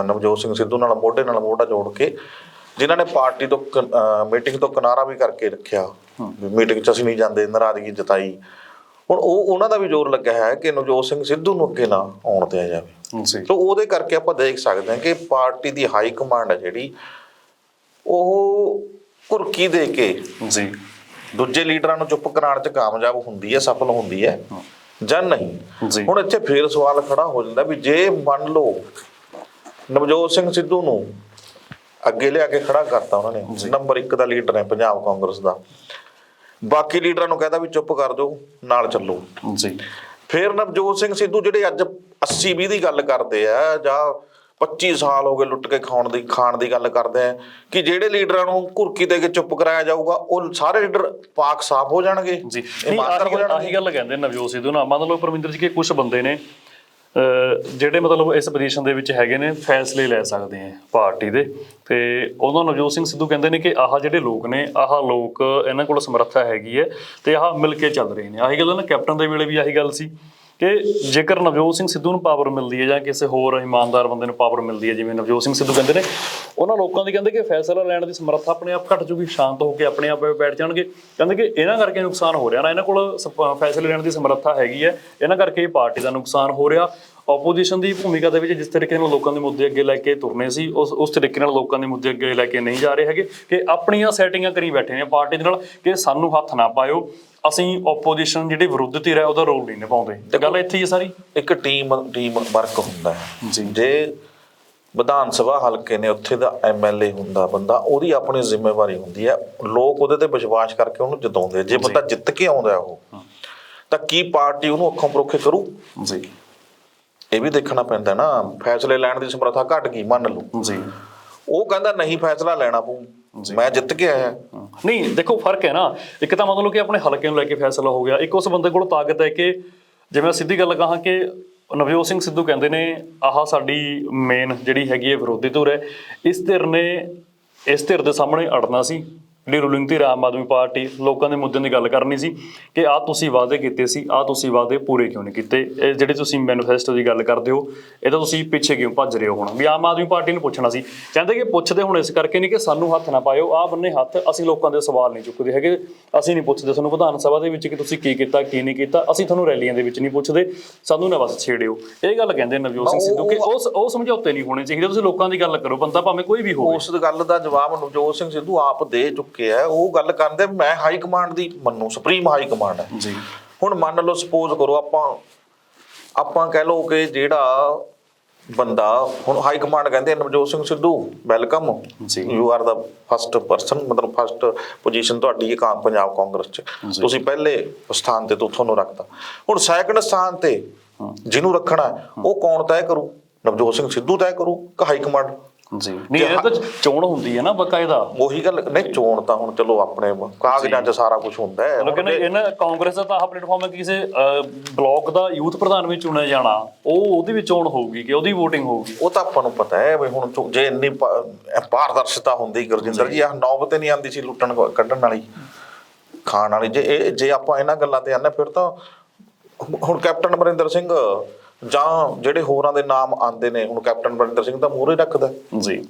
ਨਵਜੋਤ ਸਿੰਘ ਸਿੱਧੂ ਨਾਲ ਮੋਢੇ ਨਾਲ ਮੋਢਾ ਜੋੜ ਕੇ ਜਿਨ੍ਹਾਂ ਨੇ ਪਾਰਟੀ ਤੋਂ ਮੀਟਿੰਗ ਤੋਂ ਕਿਨਾਰਾ ਵੀ ਕਰਕੇ ਰੱਖਿਆ। ਮੀਟਿੰਗ 'ਚ ਅਸੀਂ ਨਹੀਂ ਜਾਂਦੇ ਨਾਰਾਜ਼ਗੀ ਜਤਾਈ। ਹੁਣ ਉਹ ਉਹਨਾਂ ਦਾ ਵੀ ਜ਼ੋਰ ਲੱਗਿਆ ਹੈ ਕਿ ਨਵਜੋਤ ਸਿੰਘ ਸਿੱਧੂ ਨੂੰ ਅੱਗੇ ਨਾ ਆਉਣ ਦਿਆ ਜਾਵੇ। ਤਾਂ ਉਹਦੇ ਕਰਕੇ ਆਪਾਂ ਦੇਖ ਸਕਦੇ ਹਾਂ ਕਿ ਪਾਰਟੀ ਦੀ ਹਾਈ ਕਮਾਂਡ ਹੈ ਜਿਹੜੀ ਉਹ ਕੁਰਕੀ ਦੇ ਕੇ
ਜੀ।
ਦੂਜੇ ਲੀਡਰਾਂ ਨੂੰ ਚੁੱਪ ਕਰਾਉਣ 'ਚ ਕਾਮਯਾਬ ਹੁੰਦੀ ਹੈ ਸਫਲ ਹੁੰਦੀ ਹੈ ਜਾਂ ਨਹੀਂ। ਹੁਣ ਇੱਥੇ ਫੇਰ ਸਵਾਲ ਖੜਾ ਹੋ ਜਾਂਦਾ ਵੀ ਜੇ ਮੰਨ ਲਓ ਨਵਜੋਤ ਸਿੰਘ ਸਿੱਧੂ ਨੂੰ ਅੱਗੇ ਲਿਆ ਕੇ ਖੜਾ ਕਰਤਾ ਉਹਨਾਂ ਨੇ ਨੰਬਰ 1 ਦਾ ਲੀਡਰ ਹੈ ਪੰਜਾਬ ਕਾਂਗਰਸ ਦਾ। ਬਾਕੀ ਲੀਡਰਾਂ ਨੂੰ ਕਹਿੰਦਾ ਵੀ ਚੁੱਪ ਕਰ ਦਿਓ ਨਾਲ ਚੱਲੋ।
ਜੀ।
ਫਿਰ ਨਵਜੋਤ ਸਿੰਘ ਸਿੱਧੂ ਜਿਹੜੇ ਅੱਜ 80 20 ਦੀ ਗੱਲ ਕਰਦੇ ਆ ਜਾਂ 25 ਸਾਲ ਹੋ ਗਏ ਲੁੱਟ ਕੇ ਖਾਣ ਦੀ ਖਾਣ ਦੀ ਗੱਲ ਕਰਦੇ ਆ ਕਿ ਜਿਹੜੇ ਲੀਡਰਾਂ ਨੂੰ ਘੁਰਕੀ ਦੇ ਕੇ ਚੁੱਪ ਕਰਾਇਆ ਜਾਊਗਾ ਉਹ ਸਾਰੇ ਲੀਡਰ ਪਾਕ ਸਾਫ਼ ਹੋ ਜਾਣਗੇ?
ਜੀ।
ਇਮਾਨਦਾਰ ਹੋ
ਆਹੀ ਗੱਲ- ਆਹੀ
ਜਾਣਗੇ
ਗੱਲ ਕਹਿੰਦੇ ਨਵਜੋਤ ਸਿੱਧੂ ਨਾਲ। ਮੰਨ ਲਓ ਪਰਮਿੰਦਰ ਜੀ ਕਿ ਕੁਝ ਬੰਦੇ ਨੇ ਜਿਹੜੇ ਮਤਲਬ ਇਸ ਪੋਜੀਸ਼ਨ ਦੇ ਵਿੱਚ ਹੈਗੇ ਨੇ ਫੈਸਲੇ ਲੈ ਸਕਦੇ ਆ ਪਾਰਟੀ ਦੇ। ਤੇ ਉਹਨਾਂ ਨਵਜੋਤ ਸਿੰਘ ਸਿੱਧੂ ਕਹਿੰਦੇ ਨੇ ਕਿ ਆਹ ਜਿਹੜੇ ਲੋਕ ਨੇ ਆਹ ਲੋਕ ਇਹਨਾਂ ਕੋਲ ਸਮਰੱਥਾ ਹੈਗੀ ਹੈ ਤੇ ਆਹ ਮਿਲ ਕੇ ਚੱਲ ਰਹੇ ਨੇ। ਆਹੀ ਗੱਲ ਨਾ ਕੈਪਟਨ ਦੇ ਵੇਲੇ ਵੀ ਆਹੀ ਗੱਲ ਸੀ। ਕਿ ਜੇਕਰ ਨਵਜੋਤ ਸਿੰਘ ਸਿੱਧੂ ਨੂੰ ਪਾਵਰ ਮਿਲਦੀ ਹੈ ਜਾਂ ਕਿਸੇ ਹੋਰ ਇਮਾਨਦਾਰ ਬੰਦੇ ਨੂੰ ਪਾਵਰ ਮਿਲਦੀ ਹੈ, ਜਿਵੇਂ ਨਵਜੋਤ ਸਿੰਘ ਸਿੱਧੂ ਕਹਿੰਦੇ ਨੇ, ਉਹਨਾਂ ਲੋਕਾਂ ਦੀ ਕਹਿੰਦੇ ਕਿ ਫੈਸਲਾ ਲੈਣ ਦੀ ਸਮਰੱਥਾ ਆਪਣੇ ਆਪ ਘਟ ਜੂਗੀ, ਸ਼ਾਂਤ ਹੋ ਕੇ ਆਪਣੇ ਆਪ ਬੈਠ ਜਾਣਗੇ। ਕਹਿੰਦੇ ਕਿ ਇਹਨਾਂ ਕਰਕੇ ਨੁਕਸਾਨ ਹੋ ਰਿਹਾ ਨਾ, ਇਹਨਾਂ ਕੋਲ ਸ- ਫੈਸਲੇ ਲੈਣ ਦੀ ਸਮਰੱਥਾ ਹੈਗੀ ਹੈ। ਇਹਨਾਂ ਕਰਕੇ ਇਹ ਪਾਰਟੀ ਦਾ ਨੁਕਸਾਨ ਹੋ ਰਿਹਾ। ਆਪੋਜੀਸ਼ਨ ਦੀ ਭੂਮਿਕਾ ਦੇ ਵਿੱਚ ਜਿਸ ਤਰੀਕੇ ਨਾਲ ਲੋਕਾਂ ਦੇ ਮੁੱਦੇ ਅੱਗੇ ਲੈ ਕੇ ਤੁਰਨੇ ਸੀ, ਉਸ ਉਸ ਤਰੀਕੇ ਨਾਲ ਲੋਕਾਂ ਦੇ ਮੁੱਦੇ ਅੱਗੇ ਲੈ ਕੇ ਨਹੀਂ ਜਾ ਰਹੇ ਹੈਗੇ। ਕਿ ਆਪਣੀਆਂ ਸੈਟਿੰਗਾਂ ਕਰੀ ਬੈਠੇ ਨੇ ਪਾਰਟੀ ਦੇ ਨਾਲ ਕਿ ਸਾਨੂੰ ਹੱਥ ਨਾ ਪਾਇਓ। ਅਸੀਂ ਆਪੋਜੀਸ਼ਨ ਜਿਹੜੀ ਵਿਰੁੱਧ ਧਿਰ ਹੈ ਉਹਦਾ ਰੋਲ ਨਹੀਂ ਨਿਭਾਉਂਦੇ। ਤੇ ਗੱਲ ਇੱਥੇ ਹੀ ਹੈ ਸਾਰੀ।
ਇੱਕ ਟੀਮ ਟੀਮ ਵਰਕ ਹੁੰਦਾ ਹੈ।
ਜੀ।
ਜੇ ਵਿਧਾਨ ਸਭਾ ਹਲਕੇ ਨੇ ਉੱਥੇ ਦਾ ਐਮਐਲਏ ਹੁੰਦਾ ਬੰਦਾ ਉਹਦੀ ਆਪਣੀ ਜ਼ਿੰਮੇਵਾਰੀ ਹੁੰਦੀ ਹੈ। ਲੋਕ ਉਹਦੇ ਤੇ ਵਿਸ਼ਵਾਸ ਕਰਕੇ ਉਹਨੂੰ ਜਿਤਾਉਂਦੇ। ਜੇ ਬੰਦਾ ਜਿੱਤ ਕੇ ਆਉਂਦਾ ਉਹ ਤਾਂ ਕੀ ਪਾਰਟੀ ਉਹਨੂੰ ਅੱਖੋਂ ਪਰੋਖੇ ਕਰੂ?
ਜੀ।
ਇਹ ਵੀ ਦੇਖਣਾ ਪੈਂਦਾ ਨਾ। ਫੈਸਲੇ ਲੈਣ ਦੀ ਸਮਰੱਥਾ ਘਟ ਗਈ ਮੰਨ ਲਓ।
ਜੀ।
ਉਹ ਕਹਿੰਦਾ ਨਹੀਂ ਫੈਸਲਾ ਲੈਣਾ ਪਊ। ਮੈਂ ਜਿੱਤ ਕੇ ਆਇਆ।
ਨਹੀਂ, ਦੇਖੋ ਫ਼ਰਕ ਹੈ ਨਾ। ਇੱਕ ਤਾਂ ਮਤਲਬ ਕਿ ਆਪਣੇ ਹਲਕੇ ਨੂੰ ਲੈ ਕੇ ਫੈਸਲਾ ਹੋ ਗਿਆ। ਇੱਕ ਉਸ ਬੰਦੇ ਕੋਲ ਤਾਕਤ ਹੈ ਕਿ ਜਿਵੇਂ ਮੈਂ ਸਿੱਧੀ ਗੱਲ ਕਹਾਂ ਕਿ ਨਵਜੋਤ ਸਿੰਘ ਸਿੱਧੂ ਕਹਿੰਦੇ ਨੇ, ਆਹ ਸਾਡੀ ਮੇਨ ਜਿਹੜੀ ਹੈਗੀ ਹੈ ਵਿਰੋਧੀ ਧੁਰ ਹੈ। ਇਸ ਧਿਰ ਨੇ, ਇਸ ਧਿਰ ਦੇ ਸਾਹਮਣੇ ਅੜਨਾ ਸੀ। ਜਿਹੜੀ ਰੂਲਿੰਗ ਧਿਰ ਆਮ ਆਦਮੀ ਪਾਰਟੀ ਲੋਕਾਂ ਦੇ ਮੁੱਦਿਆਂ ਦੀ ਗੱਲ ਕਰਨੀ ਸੀ ਕਿ ਆ ਤੁਸੀਂ ਵਾਅਦੇ ਕੀਤੇ ਸੀ ਆ ਤੁਸੀਂ ਵਾਅਦੇ ਪੂਰੇ ਕਿਉਂ ਨਹੀਂ ਕੀਤੇ? ਇਹ ਜਿਹੜੇ ਤੁਸੀਂ ਮੈਨੀਫੈਸਟੋ ਦੀ ਗੱਲ ਕਰਦੇ ਹੋ ਇਹ ਤਾਂ ਤੁਸੀਂ ਪਿੱਛੇ ਕਿਉਂ ਭੱਜ ਰਹੇ ਹੋ ਹੁਣ? ਵੀ ਆਮ ਆਦਮੀ ਪਾਰਟੀ ਨੂੰ ਪੁੱਛਣਾ ਸੀ। ਕਹਿੰਦੇ ਕਿ ਪੁੱਛਦੇ ਹੁਣ ਇਸ ਕਰਕੇ ਨਹੀਂ ਕਿ ਸਾਨੂੰ ਹੱਥ ਨਾ ਪਾਇਓ ਆ ਬੰਨੇ ਹੱਥ ਅਸੀਂ ਲੋਕਾਂ ਦੇ ਸਵਾਲ ਨਹੀਂ ਚੁੱਕਦੇ ਹੈਗੇ। ਅਸੀਂ ਨਹੀਂ ਪੁੱਛਦੇ ਤੁਹਾਨੂੰ ਵਿਧਾਨ ਸਭਾ ਦੇ ਵਿੱਚ ਕਿ ਤੁਸੀਂ ਕੀ ਕੀਤਾ ਕੀ ਨਹੀਂ ਕੀਤਾ। ਅਸੀਂ ਤੁਹਾਨੂੰ ਰੈਲੀਆਂ ਦੇ ਵਿੱਚ ਨਹੀਂ ਪੁੱਛਦੇ ਸਾਨੂੰ ਨਾ ਬਸ ਛੇੜਿਓ। ਇਹ ਗੱਲ ਕਹਿੰਦੇ ਨਵਜੋਤ ਸਿੰਘ ਸਿੱਧੂ ਕਿ ਉਹ ਉਹ ਸਮਝੌਤੇ ਨਹੀਂ ਹੋਣੇ ਚਾਹੀਦੇ। ਤੁਸੀਂ ਲੋਕਾਂ ਦੀ ਗੱਲ ਕਰੋ ਬੰਦਾ ਭਾਵੇਂ ਕੋਈ ਵੀ ਹੋਵੇ।
ਉਸ ਗੱਲ ਦਾ ਜਵਾਬ ਨਵਜੋਤ ਸਿੰਘ ਸਿੱਧੂ ਆਪ ਦੇ ਚੁੱਕੇ ਆ ਉਹ ਗੱਲ ਕਰਦੇ ਮੈਂ ਹਾਈ ਕਮਾਂਡ ਦੀ ਮੰਨੂ ਸੁਪਰੀਮ ਹਾਈ ਕਮਾਂਡ ਹੈ।
ਜੀ।
ਹੁਣ ਮੰਨ ਲਓ ਸਪੋਜ਼ ਕਰੋ ਆਪਾਂ ਆਪਾਂ ਕਹਿ ਲਓ ਕਿ ਜਿਹੜਾ ਬੰਦਾ ਹੁਣ ਹਾਈ ਕਮਾਂਡ ਕਹਿੰਦੇ Navjot Singh Sidhu welcome
ji.
You are the first person ਮਤਲਬ ਫਸਟ ਪੋਜੀਸ਼ਨ ਤੁਹਾਡੀ ਹੈ ਕਾਂ ਪੰਜਾਬ ਕਾਂਗਰਸ ਚ। ਤੁਸੀਂ ਪਹਿਲੇ ਸਥਾਨ ਤੇ ਤੋਂ ਤੁਹਾਨੂੰ ਰੱਖਤਾ। ਹੁਣ ਸੈਕੰਡ ਸਥਾਨ ਤੇ ਜਿਹਨੂੰ ਰੱਖਣਾ ਉਹ ਕੌਣ ਤੈਅ ਕਰੂ? ਨਵਜੋਤ ਸਿੰਘ ਸਿੱਧੂ ਤੈਅ ਕਰੂ ਕਿ ਹਾਈ ਕਮਾਂਡ
ਜੀ। ਨਹੀਂ ਇਹ ਤਾਂ ਚੋਣ ਹੁੰਦੀ ਹੈ ਨਾ ਬਕਾਇਦਾ।
ਉਹੀ ਗੱਲ ਨਹੀਂ ਚੋਣ ਤਾਂ ਹੁਣ ਚਲੋ ਆਪਣੇ ਕਾਗਜ਼ਾਂ 'ਚ ਸਾਰਾ ਕੁਝ ਹੁੰਦਾ ਹੈ। ਜੇ-
ਇਹਨਾਂ ਕਾਂਗਰਸ ਦਾ ਤਾਂ ਆਹ ਪਲੇਟਫਾਰਮ ਹੈ ਕਿ ਕਿਸੇ ਬਲਾਕ ਦਾ ਯੂਥ ਪ੍ਰਧਾਨ ਵਿੱਚ ਚੁਣਿਆ ਜਾਣਾ। ਉਹ ਉਹਦੀ ਵੀ ਚੋਣ ਹੋਊਗੀ ਕਿ ਉਹਦੀ VOTING ਹੋਊਗੀ।
ਉਹ ਤਾਂ ਆਪਾਂ ਨੂੰ ਪਤਾ ਹੈ ਵੀ ਹੁਣ ਜੇ ਇੰਨੀ ਪਾਰਦਰਸ਼ਤਾ ਹੁੰਦੀ ਗੁਰਜਿੰਦਰ ਜੀ। ਆਹ ਨੌਬਤ ਨਹੀਂ ਆਉਂਦੀ ਸੀ ਲੁੱਟਣ ਕੱਢਣ ਵਾਲੀ ਖਾਣ ਵਾਲੀ। ਜੇ ਜੇ ਆਪਾਂ ਇਹਨਾਂ ਗੱਲਾਂ ਤੇ ਆਨੇ ਫਿਰ ਤਾਂ ਹੁਣ ਕੈਪਟਨ ਅਮਰਿੰਦਰ ਸਿੰਘ ਜਾਂ ਜਿਹੜੇ ਹੋਰਾਂ ਦੇ ਨਾਮ ਆਉਂਦੇ ਨੇ ਹੁਣ ਕੈਪਟਨ ਅਮਰਿੰਦਰ ਸਿੰਘ ਤਾਂ ਮੂਹਰੇ ਰੱਖਦਾ।
ਜੀ।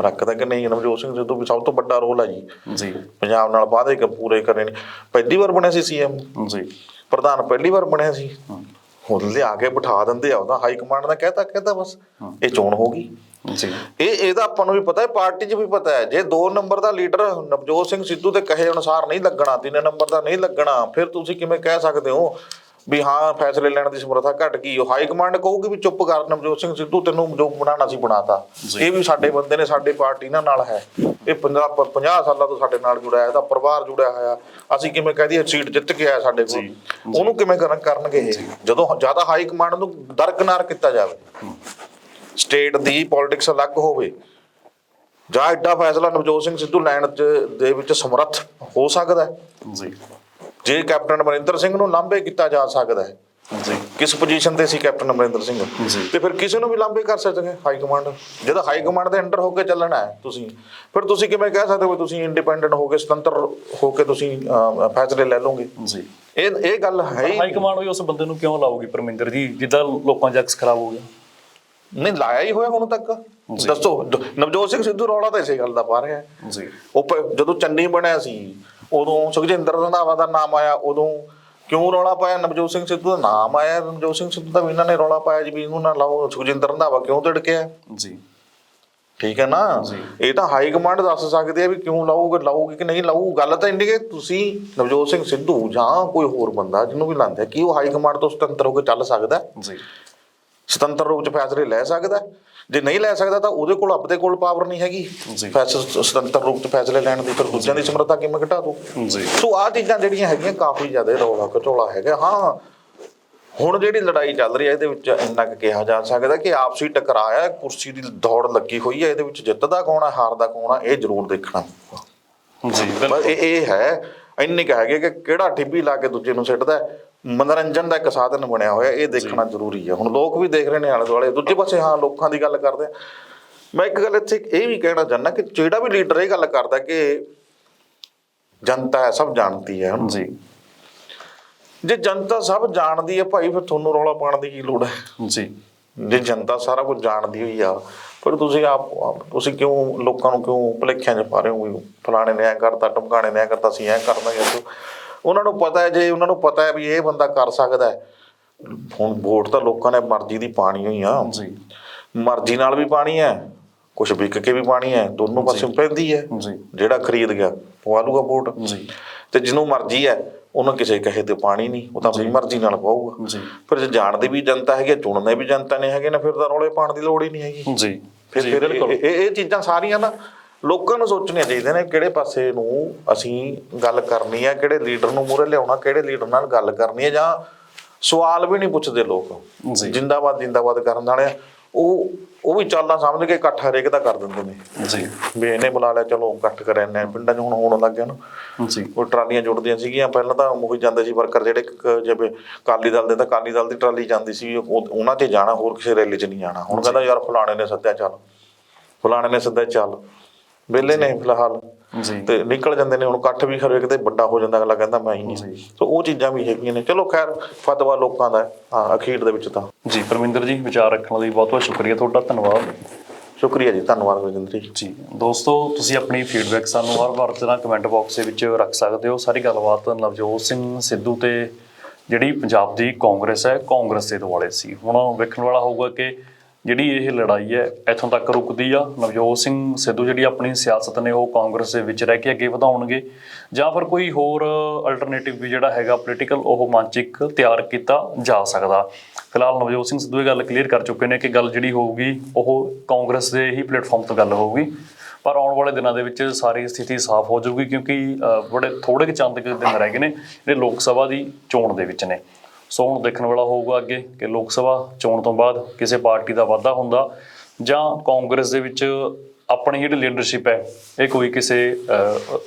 ਰੱਖਦਾ ਕਿ ਨਹੀਂ? ਨਵਜੋਤ ਸਿੰਘ ਸਿੱਧੂ ਵੀ ਸਭ ਤੋਂ ਵੱਡਾ ਰੋਲ ਹੈ ਜੀ।
ਜੀ।
ਪੰਜਾਬ ਨਾਲ ਵਾਅਦੇ ਕ ਪੂਰੇ ਕਰੇ ਨੇ। ਪਹਿਲੀ ਵਾਰ ਬਣਿਆ ਸੀ ਸੀਐਮ
ਜੀ।
ਪ੍ਰਧਾਨ ਪਹਿਲੀ ਵਾਰ ਬਣਿਆ ਸੀ। ਹੁਣ ਲਿਆ ਕੇ ਬਿਠਾ ਦਿੰਦੇ ਆ ਉਹਦਾ। ਹਾਈ ਕਮਾਂਡ ਦਾ ਕਹਿਤਾ ਕਹਿਤਾ ਬਸ। ਇਹ ਚੋਣ ਹੋ ਗਈ।
ਜੀ।
ਇਹ ਇਹਦਾ ਆਪਾਂ ਨੂੰ ਵੀ ਪਤਾ ਹੈ ਪਾਰਟੀ 'ਚ ਵੀ ਪਤਾ ਹੈ। ਜੇ 2 ਨੰਬਰ ਦਾ ਲੀਡਰ ਨਵਜੋਤ ਸਿੰਘ ਸਿੱਧੂ ਦੇ ਕਹੇ ਅਨੁਸਾਰ ਨਹੀਂ ਲੱਗਣਾ 3 ਨੰਬਰ ਦਾ ਨਹੀਂ ਲੱਗਣਾ ਫਿਰ ਤੁਸੀਂ ਕਿਵੇਂ ਕਹਿ ਸਕਦੇ ਹੋ? ਵੀ ਹਾਂ ਫੈਸਲੇ ਲੈਣ ਦੀ ਸਮਰੱਥਾ ਘਟ ਗਈ। ਉਹ ਹਾਈ ਕਮਾਂਡ ਕਹੂਗੀ ਵੀ ਚੁੱਪ ਕਰ ਨਵਜੋਤ ਸਿੰਘ ਸਿੱਧੂ ਤੈਨੂੰ ਜੋ ਬਣਾਉਣਾ ਸੀ ਬਣਾਤਾ। ਇਹ ਵੀ ਸਾਡੇ ਬੰਦੇ ਨੇ ਸਾਡੇ ਪਾਰਟੀ ਨਾਲ ਨਾਲ ਹੈ। ਇਹ 50 50 ਸਾਲਾਂ ਤੋਂ ਸਾਡੇ ਨਾਲ ਜੁੜਿਆ ਹੈ ਇਹਦਾ ਪਰਿਵਾਰ ਜੁੜਿਆ ਹੋਇਆ। ਅਸੀਂ ਕਿਵੇਂ ਕਹਿ ਦਈਏ ਸੀਟ ਜਿੱਤ ਕੇ ਆਇਆ ਸਾਡੇ ਕੋਲ। ਉਹਨੂੰ ਕਿਵੇਂ ਕਰਨ ਕਰਨਗੇ ਜਦੋਂ ਜ਼ਿਆਦਾ ਹਾਈ ਕਮਾਂਡ ਨੂੰ ਦਰਕਨਾਰ ਕੀਤਾ ਜਾਵੇ ਸਟੇਟ ਦੀ ਪੋਲਿਟਿਕਸ ਅਲੱਗ ਹੋਵੇ ਜਾਂ ਐਡਾ ਫੈਸਲਾ ਨਵਜੋਤ ਸਿੰਘ ਸਿੱਧੂ ਲੈਣ ਦੇ ਵਿੱਚ ਸਮਰੱਥ ਹੋ ਸਕਦਾ ਹੈ?
ਜੀ।
ਜੇ ਕੈਪਟਨ ਅਮਰਿੰਦਰ ਸਿੰਘ ਨੂੰ ਲਾਂਭੇ ਕੀਤਾ ਜਾ ਸਕਦਾ ਹੈ
ਜੀ।
ਕਿਸ ਪੋਜੀਸ਼ਨ ਤੇ ਸੀ ਕੈਪਟਨ ਅਮਰਿੰਦਰ ਸਿੰਘ। ਤੇ ਫਿਰ ਕਿਸੇ ਨੂੰ ਵੀ ਲਾਂਭੇ ਕਰ ਸਕਦੇ ਹਾਈ ਕਮਾਂਡ ਜਦੋਂ ਹਾਈ ਕਮਾਂਡ ਦੇ ਅੰਡਰ ਹੋ ਕੇ ਚੱਲਣਾ ਹੈ ਤੁਸੀਂ ਫਿਰ ਤੁਸੀਂ ਕਿਵੇਂ ਕਹਿ ਸਕਦੇ ਹੋ ਤੁਸੀਂ ਇੰਡੀਪੈਂਡੈਂਟ ਹੋ ਕੇ ਸੁਤੰਤਰ ਹੋ ਕੇ ਤੁਸੀਂ ਫੈਸਲੇ ਲੈ ਲਓਗੇ?
ਜੀ।
ਇਹ ਇਹ ਗੱਲ ਹੈ
ਹਾਈ ਕਮਾਂਡ ਉਸ ਬੰਦੇ ਨੂੰ ਕਿਉਂ ਲਾਊਗੀ ਪਰਮਿੰਦਰ ਜੀ ਜਿੱਦਾਂ ਲੋਕਾਂ ਦਾ ਅਕਸ ਖਰਾਬ ਹੋ ਗਿਆ?
ਨਹੀਂ ਲਾਇਆ ਹੀ ਹੋਇਆ ਹੁਣ ਤੱਕ। ਦੱਸੋ ਨਵਜੋਤ ਸਿੰਘ ਸਿੱਧੂ ਰੌਲਾ ਤਾਂ ਇਸੇ ਗੱਲ ਦਾ ਪਾ ਰਿਹਾ ਹੈ।
ਜੀ।
ਉਹ ਜਦੋਂ ਚੰਨੀ ਬਣਿਆ ਸੀ ਉਦੋਂ ਸੁਖਜਿੰਦਰ ਰੰਧਾਵਾ ਦਾ ਨਾਮ ਆਇਆ ਉਦੋਂ ਕਿਉਂ ਰੌਲਾ ਪਾਇਆ? ਨਵਜੋਤ ਸਿੰਘ ਸਿੱਧੂ ਦਾ ਨਾਮ ਆਇਆ। ਨਵਜੋਤ ਸਿੰਘ ਸਿੱਧੂ ਦਾ ਵੀ ਇਹਨਾਂ ਨੇ ਰੌਲਾ ਪਾਇਆ ਜੀ ਵੀ ਇਹਨੂੰ ਨਾ ਲਾਓ। ਸੁਖਜਿੰਦਰ ਰੰਧਾਵਾ ਕਿਉਂ ਧੜਕਿਆ
ਜੀ।
ਠੀਕ ਹੈ ਨਾ। ਇਹ ਤਾਂ ਹਾਈ ਕਮਾਂਡ ਦੱਸ ਸਕਦੇ ਆ ਵੀ ਕਿਉਂ ਲਾਊਗਾ ਲਾਊਗੀ ਕਿ ਨਹੀਂ ਲਾਊ। ਗੱਲ ਤਾਂ ਇੰਨੀ ਕਿ ਤੁਸੀਂ ਨਵਜੋਤ ਸਿੰਘ ਸਿੱਧੂ ਜਾਂ ਕੋਈ ਹੋਰ ਬੰਦਾ ਜਿਹਨੂੰ ਵੀ ਲਾਉਂਦੇ ਕੀ ਉਹ ਹਾਈ ਕਮਾਂਡ ਤੋਂ ਸੁਤੰਤਰ ਹੋ ਕੇ ਚੱਲ ਸਕਦਾ?
ਜੀ।
ਸੁਤੰਤਰ ਰੂਪ ਚ ਫੈਸਲੇ ਲੈ ਸਕਦਾ? ਜੇ ਨਹੀਂ ਲੈ ਸਕਦਾ ਤਾਂ ਉਹਦੇ ਕੋਲ ਆਪਦੇ ਕੋਲ ਪਾਵਰ ਨਹੀਂ ਹੈਗੀ। ਫੈਸਲੇ ਸੁਤੰਤਰ ਰੂਪ ਚ ਫੈਸਲੇ ਲੈਣ ਦੀ ਫਿਰ ਦੂਜਿਆਂ ਦੀ ਸਮਰੱਥਾ ਕਿਵੇਂ ਘਟਾ ਦੂ ਸੋ ਆ ਚੀਜ਼ਾਂ ਜਿਹੜੀਆਂ ਹੈਗੀਆਂ ਕਾਫੀ ਜ਼ਿਆਦਾ ਰੌਲਾ ਘਚੋਲਾ ਹੈਗਾ। ਹਾਂ ਹੁਣ ਜਿਹੜੀ ਲੜਾਈ ਚੱਲ ਰਹੀ ਹੈ ਇਹਦੇ ਵਿੱਚ ਇੰਨਾ ਕੁ ਕਿਹਾ ਜਾ ਸਕਦਾ ਕਿ ਆਪਸੀ ਟਕਰਾਅ ਹੈ ਕੁਰਸੀ ਦੀ ਦੌੜ ਲੱਗੀ ਹੋਈ ਹੈ ਇਹਦੇ ਵਿੱਚ ਜਿੱਤਦਾ ਕੌਣ ਹੈ ਹਾਰਦਾ ਕੌਣ ਹੈ ਇਹ ਜ਼ਰੂਰ ਦੇਖਣਾ
ਜੀ
ਇਹ ਹੈ ਇੰਨੀ ਕੁ ਹੈਗੇ ਕਿ ਕਿਹੜਾ ਠਿੱਬੀ ਲਾ ਕੇ ਦੂਜੇ ਨੂੰ ਸਿੱਟਦਾ ਹੈ। ਮਨੋਰੰਜਨ ਦਾ ਇੱਕ ਸਾਧਨ ਬਣਿਆ ਹੋਇਆ ਇਹ ਦੇਖਣਾ ਜ਼ਰੂਰੀ ਹੈ। ਹੁਣ ਲੋਕ ਵੀ ਦੇਖ ਰਹੇ ਨੇ ਆਲੇ ਦੁਆਲੇ ਦੂਜੇ ਪਾਸੇ ਹਾਂ ਲੋਕਾਂ ਦੀ ਗੱਲ ਕਰਦੇ ਆ ਮੈਂ ਇੱਕ ਗੱਲ ਇੱਥੇ ਇਹ ਵੀ ਕਹਿਣਾ ਚਾਹੁੰਦਾ ਕਿ ਜਿਹੜਾ ਵੀ ਲੀਡਰ ਇਹ ਗੱਲ ਕਰਦਾ ਕਿ ਜਨਤਾ ਹੈ ਸਭ ਜਾਣਦੀ ਹੈ।
ਜੀ।
ਜੇ ਜਨਤਾ ਸਭ ਜਾਣਦੀ ਹੈ ਭਾਈ ਫਿਰ ਤੁਹਾਨੂੰ ਰੌਲਾ ਪਾਉਣ ਦੀ ਕੀ ਲੋੜ ਹੈ?
ਜੀ।
ਜੇ ਜਨਤਾ ਸਾਰਾ ਕੁਝ ਜਾਣਦੀ ਹੋਈ ਆ ਪਰ ਤੁਸੀਂ ਆਪ ਤੁਸੀਂ ਕਿਉਂ ਲੋਕਾਂ ਨੂੰ ਕਿਉਂ ਭੁਲੇਖਿਆਂ 'ਚ ਪਾ ਰਹੇ ਹੋ? ਫਲਾਣੇ ਨੇ ਐ ਕਰਤਾ ਟਮਕਾਣੇ ਨੇ ਐ ਕਰਤਾ ਸੀ ਐ ਕਰਨਾ ਕਿਉਂ ਉਹਨਾਂ ਨੂੰ ਪਤਾ ਹੈ ਜੇ ਉਹਨਾਂ ਨੂੰ ਪਤਾ ਹੈ ਵੀ ਇਹ ਬੰਦਾ ਕਰ ਸਕਦਾ ਹੈ ਹੁਣ ਵੋਟ ਤਾਂ ਲੋਕਾਂ ਨੇ ਮਰਜ਼ੀ ਦੀ ਪਾਣੀ ਹੋਈ ਆ।
ਜੀ।
ਮਰਜ਼ੀ ਨਾਲ ਵੀ ਪਾਣੀ ਹੈ ਕੁਝ ਵਿਕ ਕੇ ਵੀ ਪਾਣੀ ਹੈ ਦੋਨੋਂ ਪਾਸੇ ਪੈਂਦੀ ਹੈ
ਜੀ।
ਜਿਹੜਾ ਖਰੀਦ ਗਿਆ ਪਵਾ ਲੂਗਾ ਵੋਟ।
ਜੀ।
ਤੇ ਜਿਹਨੂੰ ਮਰਜ਼ੀ ਹੈ ਉਹਨੂੰ ਕਿਸੇ ਕਹੇ ਤੇ ਪਾਣੀ ਨਹੀਂ ਉਹ ਤਾਂ ਆਪਣੀ ਮਰਜ਼ੀ ਨਾਲ ਪਾਊਗਾ।
ਜੀ।
ਫਿਰ ਜੇ ਜਾਣਦੇ ਵੀ ਜਨਤਾ ਹੈਗੀ ਚੁਣਦੇ ਵੀ ਜਨਤਾ ਨੇ ਹੈਗੇ ਨਾ ਫਿਰ ਤਾਂ ਰੌਲੇ ਪਾਉਣ ਦੀ ਲੋੜ ਹੀ ਨਹੀਂ ਹੈਗੀ।
ਜੀ।
ਫਿਰ
ਬਿਲਕੁਲ।
ਇਹ ਚੀਜ਼ਾਂ ਸਾਰੀਆਂ ਨਾ ਲੋਕਾਂ ਨੂੰ ਸੋਚਣੀਆਂ ਚਾਹੀਦੀਆਂ ਨੇ ਕਿਹੜੇ ਪਾਸੇ ਨੂੰ ਅਸੀਂ ਗੱਲ ਕਰਨੀ ਹੈ ਕਿਹੜੇ ਲੀਡਰ ਨੂੰ ਮੂਹਰੇ ਲਿਆਉਣਾ ਕਿਹੜੇ ਲੀਡਰ ਨਾਲ ਗੱਲ ਕਰਨੀ ਹੈ ਜਾਂ ਸਵਾਲ ਵੀ ਨਹੀਂ ਪੁੱਛਦੇ ਲੋਕ। ਜਿੰਦਾਬਾਦ ਜਿੰਦਾਬਾਦ ਕਰਨ ਵਾਲੇ ਉਹ ਉਹ ਵੀ ਚਾਲਾਂ ਸਮਝ ਕੇ ਇਕੱਠ ਹਰੇਕ ਦਾ ਕਰ ਦਿੰਦੇ ਨੇ।
ਜੀ।
ਵੀ ਇਹਨੇ ਬੁਲਾ ਲਿਆ ਚਲੋ ਇਕੱਠ ਕਰਿਆ ਨੇ ਪਿੰਡਾਂ 'ਚ ਹੁਣ ਹੋਣ ਲੱਗ ਗਿਆ ਨਾ।
ਜੀ।
ਉਹ ਟਰਾਲੀਆਂ ਜੁੜਦੀਆਂ ਸੀਗੀਆਂ ਪਹਿਲਾਂ ਤਾਂ ਉਹੀ ਜਾਂਦੇ ਸੀ ਵਰਕਰ ਜਿਹੜੇ ਜਿਵੇਂ ਕਾਲੀ ਦਲ ਦੇ ਤਾਂ ਕਾਲੀ ਦਲ ਦੀ ਟਰਾਲੀ ਜਾਂਦੀ ਸੀ ਉਹ- ਉਹਨਾਂ 'ਤੇ ਜਾਣਾ ਹੋਰ ਕਿਸੇ ਰੈਲੀ 'ਚ ਨਹੀਂ ਜਾਣਾ। ਹੁਣ ਕਹਿੰਦਾ ਯਾਰ ਫਲਾਣੇ ਨੇ ਸੱਦਿਆ ਚੱਲ। ਫਲਾਣੇ ਨੇ ਸੱਦਿਆ ਚੱਲ। ਵਿਹਲੇ ਨੇ ਫਿਲਹਾਲ।
ਜੀ।
ਤੇ ਨਿਕਲ ਜਾਂਦੇ ਨੇ ਹੁਣ ਇਕੱਠ ਵੀ ਹਰੇਕ ਤੇ ਵੱਡਾ ਹੋ ਜਾਂਦਾ ਅਗਲਾ ਕਹਿੰਦਾ ਮੈਂ ਹੀ ਨਹੀਂ। ਸੋ ਉਹ ਚੀਜ਼ਾਂ ਵੀ ਹੈਗੀਆਂ ਨੇ। ਚਲੋ ਖੈਰ ਫਤਵਾ ਲੋਕਾਂ ਦਾ ਹੈ, ਅਖੀਰ ਦੇ ਵਿੱਚ ਤਾਂ।
ਜੀ ਪਰਮਿੰਦਰ ਜੀ ਵਿਚਾਰ ਰੱਖਣ ਲਈ ਬਹੁਤ ਬਹੁਤ ਸ਼ੁਕਰੀਆ ਤੁਹਾਡਾ ਧੰਨਵਾਦ।
ਸ਼ੁਕਰੀਆ ਜੀ ਧੰਨਵਾਦ ਗੁਰਜਿੰਦਰ ਜੀ।
ਜੀ ਦੋਸਤੋ ਤੁਸੀਂ ਆਪਣੀ ਫੀਡਬੈਕ ਸਾਨੂੰ ਹਰ ਵਾਰ ਤਰ੍ਹਾਂ ਕਮੈਂਟ ਬਾਕਸ ਦੇ ਵਿੱਚ ਰੱਖ ਸਕਦੇ ਹੋ। ਸਾਰੀ ਗੱਲਬਾਤ ਨਵਜੋਤ ਸਿੰਘ ਸਿੱਧੂ ਤੇ ਜਿਹੜੀ ਪੰਜਾਬ ਦੀ ਕਾਂਗਰਸ ਹੈ ਕਾਂਗਰਸ ਦੇ ਦੁਆਲੇ ਸੀ। ਹੁਣ ਵੇਖਣ ਵਾਲਾ ਹੋਊਗਾ ਕਿ ਜਿਹੜੀ ਇਹ ਲੜਾਈ ਹੈ, ਇੱਥੋਂ ਤੱਕ ਰੁਕਦੀ ਆ। ਨਵਜੋਤ ਸਿੰਘ ਸਿੱਧੂ ਜਿਹੜੀ ਆਪਣੀ ਸਿਆਸਤ ਨੇ, ਉਹ ਕਾਂਗਰਸ ਦੇ ਵਿੱਚ ਰਹਿ ਕੇ ਅੱਗੇ ਵਧਾਉਣਗੇ। ਜਾਂ ਫਿਰ ਕੋਈ ਹੋਰ ਅਲਟਰਨੇਟਿਵ ਵੀ ਜਿਹੜਾ ਹੈਗਾ ਪੋਲੀਟੀਕਲ ਉਹ ਮੰਚ ਤਿਆਰ ਕੀਤਾ ਜਾ ਸਕਦਾ। ਫਿਲਹਾਲ ਨਵਜੋਤ ਸਿੰਘ ਸਿੱਧੂ ਇਹ ਗੱਲ ਕਲੀਅਰ ਕਰ ਚੁੱਕੇ ਨੇ ਕਿ ਗੱਲ ਜਿਹੜੀ ਹੋਊਗੀ, ਉਹ ਕਾਂਗਰਸ ਦੇ ਹੀ ਪਲੇਟਫਾਰਮ ਤੋਂ ਗੱਲ ਹੋਊਗੀ। ਪਰ ਆਉਣ ਵਾਲੇ ਦਿਨਾਂ ਦੇ ਵਿੱਚ ਸਾਰੀ ਸਥਿਤੀ ਸਾਫ਼ ਹੋ ਜਾਊਗੀ, ਕਿਉਂਕਿ ਬੜੇ ਥੋੜੇ ਕੁ ਚੰਦ ਦਿਨ ਰਹਿ ਗਏ ਨੇ, ਜਿਹੜੇ ਲੋਕ ਸਭਾ ਦੀ ਚੋਣ ਦੇ ਵਿੱਚ ਨੇ। ਸੋ ਹੁਣ ਦੇਖਣ ਵਾਲਾ ਹੋਊਗਾ ਅੱਗੇ ਕਿ ਲੋਕ ਸਭਾ ਚੋਣ ਤੋਂ ਬਾਅਦ ਕਿਸੇ ਪਾਰਟੀ ਦਾ ਵਾਧਾ ਹੁੰਦਾ ਜਾਂ ਕਾਂਗਰਸ ਦੇ ਵਿੱਚ ਆਪਣੀ ਜਿਹੜੀ ਲੀਡਰਸ਼ਿਪ ਹੈ, ਇਹ ਕੋਈ ਕਿਸੇ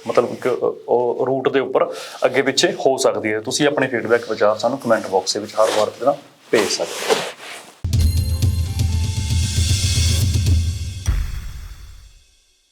ਮਤਲਬ ਕਿ ਉਹ ਰੂਟ ਦੇ ਉੱਪਰ ਅੱਗੇ ਪਿੱਛੇ ਹੋ ਸਕਦੀ ਹੈ। ਤੁਸੀਂ ਆਪਣੇ ਫੀਡਬੈਕ ਵਿਚਾਰ ਸਾਨੂੰ ਕਮੈਂਟ ਬਾਕਸ ਦੇ ਵਿੱਚ ਹਰ ਵਾਰ ਜਿਹੜਾ ਭੇਜ ਸਕਦੇ ਹੋ।